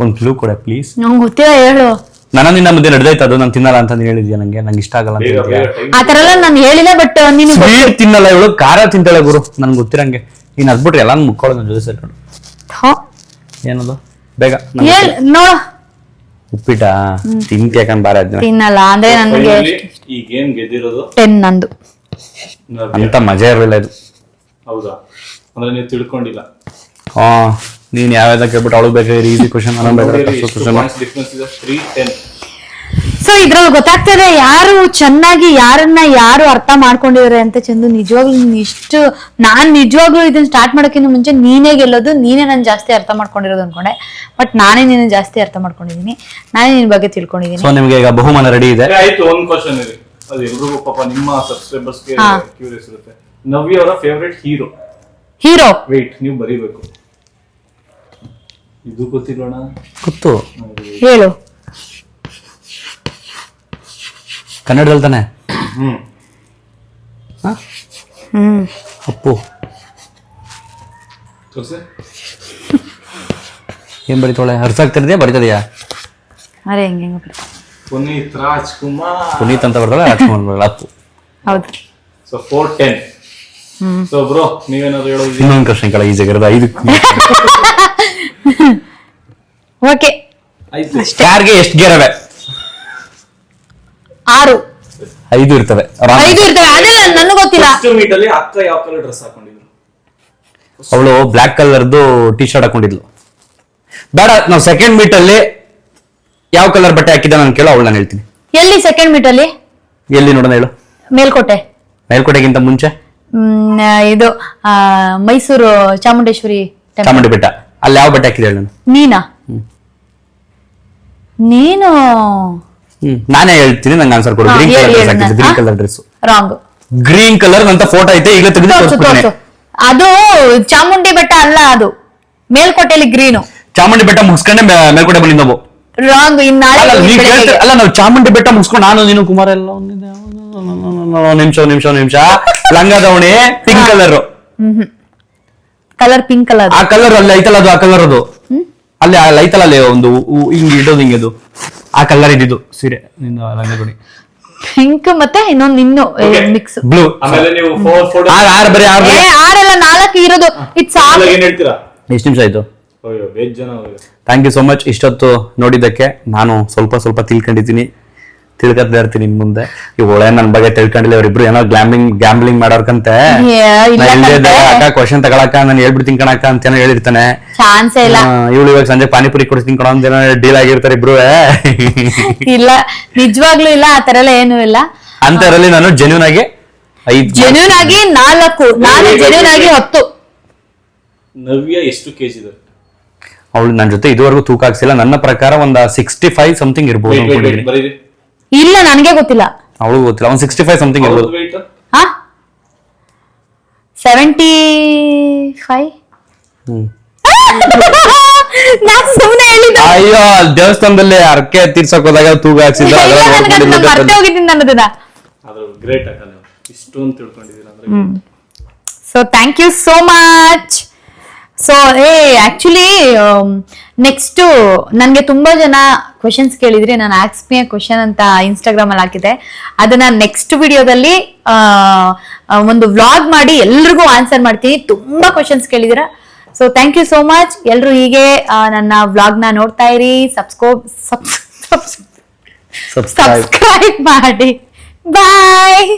ಒಂದು ಕ್ಲೂ ಕೊಡೆ ಪ್ಲೀಸ್ ನಂಗೆ ಗೊತ್ತಿಲ್ಲ ಹೇಳು. ನನ್ನ ನಿನ್ನ ಮುಂದೆ ನಡೆದೈತೆ ಅದು ನಾನು ತಿನ್ನಲ್ಲ ಅಂತ ನೀನ್ ಹೇಳಿದ್ಯಾ ನಂಗೆ? ನಂಗೆ ಇಷ್ಟ ಆಗಲ್ಲ ಅಂತ ಬೇಗ ಹೇಳಿದ್ಯಾ ಆ ಎಲ್ಲ ನಾನು ಹೇಳಿಲ್ಲ ಬಟ್ ನೀನು ಸ್ವೀಟ್ ತಿನ್ನಲ್ಲ ಇವಳು ಖಾರ ತಿಂತಾಳೆ ಗುರು. ನನ್ಗೆ ಗೊತ್ತಿರಂಗೆ. ನೀನು ಅದ್ಬಿಟ್ರೆ ಎಲ್ಲ ಮುಕ್ಕೊಳ್ಳೋದು ನನ್ನ ಜೊತೆ ಸೇರ್ಕೊಂಡು. ಏನದು? ಬೇಗ ಹೇಳ್ ನೋಡು. ಉಪ್ಪಿಟ ತಿಂತಿ ಯಾಕಂದ್ ಬಾರ ಅದ್ನ ತಿನ್ನಲ್ಲ ಅಂದ್ರೆ ನನಗೆ ಈ ಗೇಮ್ ಗೆದ್ದಿರೋದು? ಟೆನ್ ನಂದು. ಅಂತ ಮಜಾ ಇರಲಿಲ್ಲ ಇದು. ಹೌದಾ? ಅಂದ್ರೆ ನೀವು ತಿಳ್ಕೊಂಡಿಲ್ಲ? ಹಾ ನೀನ್ ಯಾವ್ಯಾವ ಕೇಳ್ಬಿಟ್ಟು ಅವಳು ಬೇಕಾದ್ರೆ ಈಸಿ ಕ್ವಶನ್ ನಾನು ಬೇಕಾದ್ರೆ ಕ್ವಶನ್ ಡಿಫ್ರೆನ್ಸ್ ಇದೆ? ತ್ರೀ ಟೆನ್ ಸೊ ಇದ್ರಲ್ಲಿ ಗೊತ್ತಾಗ್ತದೆ ಯಾರು ಚೆನ್ನಾಗಿ ಯಾರನ್ನ ಯಾರು ಅರ್ಥ ಮಾಡ್ಕೊಂಡಿದ್ದಾರೆ ಅಂತ ಚಂದು ನಿಜವಾಗ್ಲೂ ನೀನ್ ಇಷ್ಟು ನಾನ್ ನಿಜವಾಗ್ಲೂ ಇದನ್ನ ಸ್ಟಾರ್ಟ್ ಮಾಡೋಕ್ಕಿಂತ ಮುಂಚೆ ನೀನೇ ಗೆಲ್ಲೋದು ನೀನೇ ನನ್ ಜಾಸ್ತಿ ಅರ್ಥ ಮಾಡ್ಕೊಂಡಿರೋದು ಅನ್ಕೊಂಡೆ. ಬಟ್ ನಾನೇ ನೀನು ಜಾಸ್ತಿ ಅರ್ಥ ಮಾಡ್ಕೊಂಡಿದೀನಿ. ನಾನೇ ನಿನ್ ಬಗ್ಗೆ ತಿಳ್ಕೊಂಡಿದೀನಿ. ಸೊ ನಿಮ್ಗೆ ಈಗ ಬಹುಮಾನ ರೆಡಿ ಇದೆ? ಆಯ್ತು ಒಂದ್ ಕ್ವಶನ್ ಇದೆ ಅದು ಎಲ್ರಿಗೂ ಪಾಪ ನಿಮ್ಮ ಸಬ್ಸ್ಕ್ರೈಬರ್ಸ್ಗೆ ಹಾ. ಕ್ಯೂರಿಯಸ್ ಇರುತ್ತೆ. ನವ್ಯ ಅವರ ಫೇವ್ರೆಟ್ ಹೀರೋ ನೀವು ಬರೀಬೇಕು. ಇದು ಗೊತ್ತಿಲ್ಲೋಣ ಗೊತ್ತು. ಹೇಳು. ಕನ್ನಡದಲ್ಲಿ ತಾನೆ? ಹ್ಮ್. ಹಾ? ಹ್ಮ್ ಅಪ್ಪು ಏನ್ ಬರೀತಾಳೆ ಹರ್ಸಾಗ್ತಿರ್ದ್ಯಾ ಬರೀತದ್ಯಾ? ಅರೆ ಹೆಂಗೆ ಹೆಂಗೆ ಬಿಡು. ಪುನೀತ್ ರಾಜ್ಕುಮಾರ್. ಪುನೀತ್ ಅಂತ ಬರ್ತಾಳೆ ರಾಜ್ಕುಮಾರ್ ಬರಲ್ಲ ಅಪ್ಪು. ಹೌದು. So four ten so bro ನೀವೇನಾದ್ರು ಹೇಳೋದು ಇನ್ನೊಂದು ಕ್ವಶನ್ ಕೇಳ ಈಜಿ ಇರೋದು ಐದು. ಓಕೆ ಆಯ್ತು. ಯಾರಿಗೆ ಎಷ್ಟು ಗೇರವೆ? ಆರು. ಐದು ಇರ್ತವೆ. ಐದು ಇರ್ತವೆ. ಅದೇ ನನಗೆ ಗೊತ್ತಿಲ್ಲ. ಫಸ್ಟ್ ಮೀಟ್ ಅಲ್ಲಿ ಅಕ್ಕ ಯಾವ ಕಲರ್ ಡ್ರೆಸ್ ಹಾಕೊಂಡಿದ್ರು? ಅವಳು ಬ್ಲಾಕ್ ಕಲರ್ದು ಟೀ ಶರ್ಟ್ ಹಾಕೊಂಡಿದ್ಲು. ಬೇಡ ನಾವು ಸೆಕೆಂಡ್ ಮೀಟ್ ಅಲ್ಲಿ ಯಾವ ಕಲರ್ ಬಟ್ಟೆ ಹಾಕಿದ್ದ ನಾನು ಕೇಳೋ ಅವಳು ನಾನು ಹೇಳ್ತೀನಿ. ಎಲ್ಲಿ ಸೆಕೆಂಡ್ ಮೀಟ್ ಅಲ್ಲಿ? ಎಲ್ಲಿ ನೋಡೋಣ ಹೇಳು. ಮೇಲ್ಕೋಟೆ. ಮೇಲ್ಕೋಟೆಗಿಂತ ಮುಂಚೆ? ಇದು ಆ, ಮೈಸೂರು ಚಾಮುಂಡೇಶ್ವರಿ temple. ಚಾಮುಂಡಿ ಬೆಟ್ಟ. ಅಲ್ಲಿ ಯಾವ ಬಟ್ಟೆ ಹಾಕಿದೆ ಹೇಳು ನಾನು? ನೀನಾ? ನೀನು? ನಾನೇ ಹೇಳ್ತೀನಿ ನಂಗೆ ಆನ್ಸರ್ ಕೊಡು. ಹಾ, ಗ್ರೀನ್ ಹೇಳಿ, ಕಲರ್ ಡ್ರೆಸ್ ಹೇಳಿ ಹಾಕಿದ್ದೆ ನಾನು. ಗ್ರೀನ್ ಹಾ? Colour dress wrong green colour ಅಂತ ಫೋಟೋ ಐತೆ ಈಗ ತೆಗೆದು ತೋರ್ಸು ತೋರಿಸ್ಬಿಡ್ತೀನಿ ತೋರ್ಸು. ಅದು ಚಾಮುಂಡಿ ಬೆಟ್ಟ ಅಲ್ಲ ಅದು. ಮೇಲ್ಕೋಟೆಲಿ ಗ್ರೀನು ಚಾಮುಂಡಿ ಬೆಟ್ಟ ಮುಗಿಸ್ಕೊಂಡೆ ಮೇ- ಮೇಲ್ಕೋಟೆ ಬಂದಿದ್ದು ನಾವು ರಾಂಗ್ ಇನ್ ನಾಳೆ ಅಲ್ಲ ನೀವ್ ಬೆಳಗ್ಗೆಗೆ. ಕೇಳ್ತೀರ ಅಲ್ಲ ನಾವು ಚಾಮುಂಡಿ ಬೆಟ್ಟ ಮುಗಿಸ್ಕೊಂಡು ನಾನು ನೀನು ಕುಮಾರ ಎಲ್ಲ ಒಂದಿದೆ. ನಿಮಿಷ ನಿಮಿಷ ನಿಮಿಷ. ಲಂಗ ದಾವಣಿ pink colour colour pink colour ಆ ಕಲರ್ ಅಲ್ಲಿ ಐತಲ್ಲ ಅದು ಆ ಕಲರ್ ಅದು. ಅಲ್ಲಿ ಲೈತಲ್ಲಿ ಐತಲ್ಲ ಅಲ್ಲಿ ಒಂದು ಹಿಂಗ್ ಇಡೋದು ಹಿಂಗೆ ಅದು ಆ ಕಲರ್ ಇದ್ದಿದ್ದು ಸೀರೆ ನಿಂದ ರಂಗಗುಡಿ ಪಿಂಕ್ ಮತ್ತೆ ಇನ್ನೊಂದು ಇನ್ನು ಮಿಕ್ಸ್ ಬ್ಲೂ ಆಮೇಲೆ ನೀವು ಫೋರ್ ಫೋಟೋ ಆರ್ ಆರ್ ಬರೀ ಆರ್ ಏ ಆರೆಲ್ಲ ನಾಲ್ಕು ಇರೋದು. ಇಟ್ಸ್ ಏನು ಹೇಳ್ತೀರಾ? ಎಷ್ಟು ನಿಮಿಷ ಆಯ್ತು? ಅಯ್ಯೋ ಬೇಜ್ ಜನ ಅವ್ರಿಗೆ. ಥ್ಯಾಂಕ್ ಯು ಸೋ ಮಚ್ ಇಷ್ಟೊತ್ತು ನೋಡಿದ್ದಕ್ಕೆ ನಾನು ಸ್ವಲ್ಪ ಸ್ವಲ್ಪ ತಿಳ್ಕೊಂಡಿದ್ದೀನಿ. ತಿಳ್ಕೊತಾ ಇರ್ತೀನಿ ಇನ್ ಮುಂದೆ. ಈ ಒಳ್ಳೆ ನನ್ ಬಗ್ಗೆ ತಿಳ್ಕೊಂಡಿಲ್ಲ ಅವ್ರಿಬ್ರು ಏನೋ ಗ್ಲಾಂಬ್ಲಿಂಗ್ ಗ್ಯಾಂಬ್ಲಿಂಗ್ ಮಾಡೋರ್ಕಂತೆ. ಅಕ್ಕ ಕ್ವಶನ್ ತಗೊಳಕ ನಾನು ಹೇಳ್ಬಿಡ್ತೀನಿ ಕಣಕ್ಕ ಅಂತ ಏನೋ ಹೇಳಿರ್ತಾನೆ. ಚಾನ್ಸ್ ಇಲ್ಲ. ಇವಳು ಇವಾಗ ಸಂಜೆ ಪಾನಿಪುರಿ ಕೊಡಿಸ್ತೀನಿ ಕಣ ಅಂತ ಏನೋ ಡೀಲ್ ಆಗಿರ್ತಾರೆ ಇಬ್ರು. ಇಲ್ಲ ನಿಜವಾಗ್ಲೂ ಇಲ್ಲ ಆ ತರ ಎಲ್ಲ ಏನು ಇಲ್ಲ. ಅಂತರಲ್ಲಿ ನಾನು ಜೆನ್ಯೂನ್ ಆಗಿ ಜೆನ್ಯೂನ್ ಆಗಿ ನಾಲ್ಕು ನಾನು ಜೆನ್ಯೂನ್ ಆಗಿ ಹತ್ತು. ನವ್ಯ ಎಷ್ಟು ಕೆಜಿ ಇದೆ? ಅವಳು ನನ್ನ ಜೊತೆ ಇದುವರೆಗೂ ತೂಕ ಹಾಕ್ಸಿಲ್ಲ. ನನ್ನ ಪ್ರಕಾರ ಒಂದ್ ಸಿಕ್ಸ್ಟಿ ಫೈವ್ ಸಮಥಿಂಗ್ ಇರ್ಬೋದು ಇಲ್ಲ ನನಗೆ ಗೊತ್ತಿಲ್ಲ. ಅವಳಿಗೆ ಗೊತ್ತಿಲ್ಲ. ಒಂದ್ ಸಿಕ್ಸ್ಟಿ ಫೈವ್ ಸಮಥಿಂಗ್ ಇರ್ಬೋದು ಹಾ? ಸೆವೆಂಟಿ ಫೈವ್ ಹ್ಮ್. ನಾನ್ ಸುಮ್ನೆ ಹೇಳಿದ್ದು. ಅಯ್ಯೋ ಅಲ್ಲಿ ದೇವಸ್ಥಾನದಲ್ಲಿ ಅರ್ಕೆ ತೀರ್ಸಕ್ ಹೋದಾಗ ತೂಗ ಹಾಕ್ಸಿದ್ರು ಇಲ್ಲ, ನನ್ಗೆ ಅದನ್ನ ಮರ್ತೇ ಹೋಗಿದ್ದೀನಿ ನಾನು ಅದನ್ನ ಆದ್ರೆ ಗ್ರೇಟ್ ಅಕ್ಕ ನೀವು ಇಷ್ಟೊಂದು ತಿಳ್ಕೊಂಡಿದ್ದೀರಾ ಅಂದ್ರೆ so thank you so much so ಏ ಆಕ್ಚುಲಿ ನೆಕ್ಸ್ಟ್ ನನಗೆ ತುಂಬಾ ಜನ ಕ್ವಶನ್ಸ್ ಕೇಳಿದ್ರಿ ನಾನು ಆಕ್ಸ್ಮಿಯ ಕ್ವಶನ್ ಅಂತ ಇನ್ಸ್ಟಾಗ್ರಾಮ್ ಅಲ್ಲಿ ಹಾಕಿದೆ. ಅದನ್ನ ನೆಕ್ಸ್ಟ್ ವಿಡಿಯೋದಲ್ಲಿ ಒಂದು ವ್ಲಾಗ್ ಮಾಡಿ ಎಲ್ರಿಗೂ ಆನ್ಸರ್ ಮಾಡ್ತೀನಿ. ತುಂಬಾ questions ಕೇಳಿದಿರ. So thank you so much ಎಲ್ಲರೂ ಹೀಗೆ ನನ್ನ ನನ್ನ ವ್ಲಾಗ್ನ ನೋಡ್ತಾ ಇರಿ. ಸಬ್ಸ್ಕೋಬ್ ಸಬ್ಸ್ಕ್ರೈಬ್ ಸಬ್ಸ್ಕ್ರೈಬ್ ಮಾಡಿ. ಬಾಯ್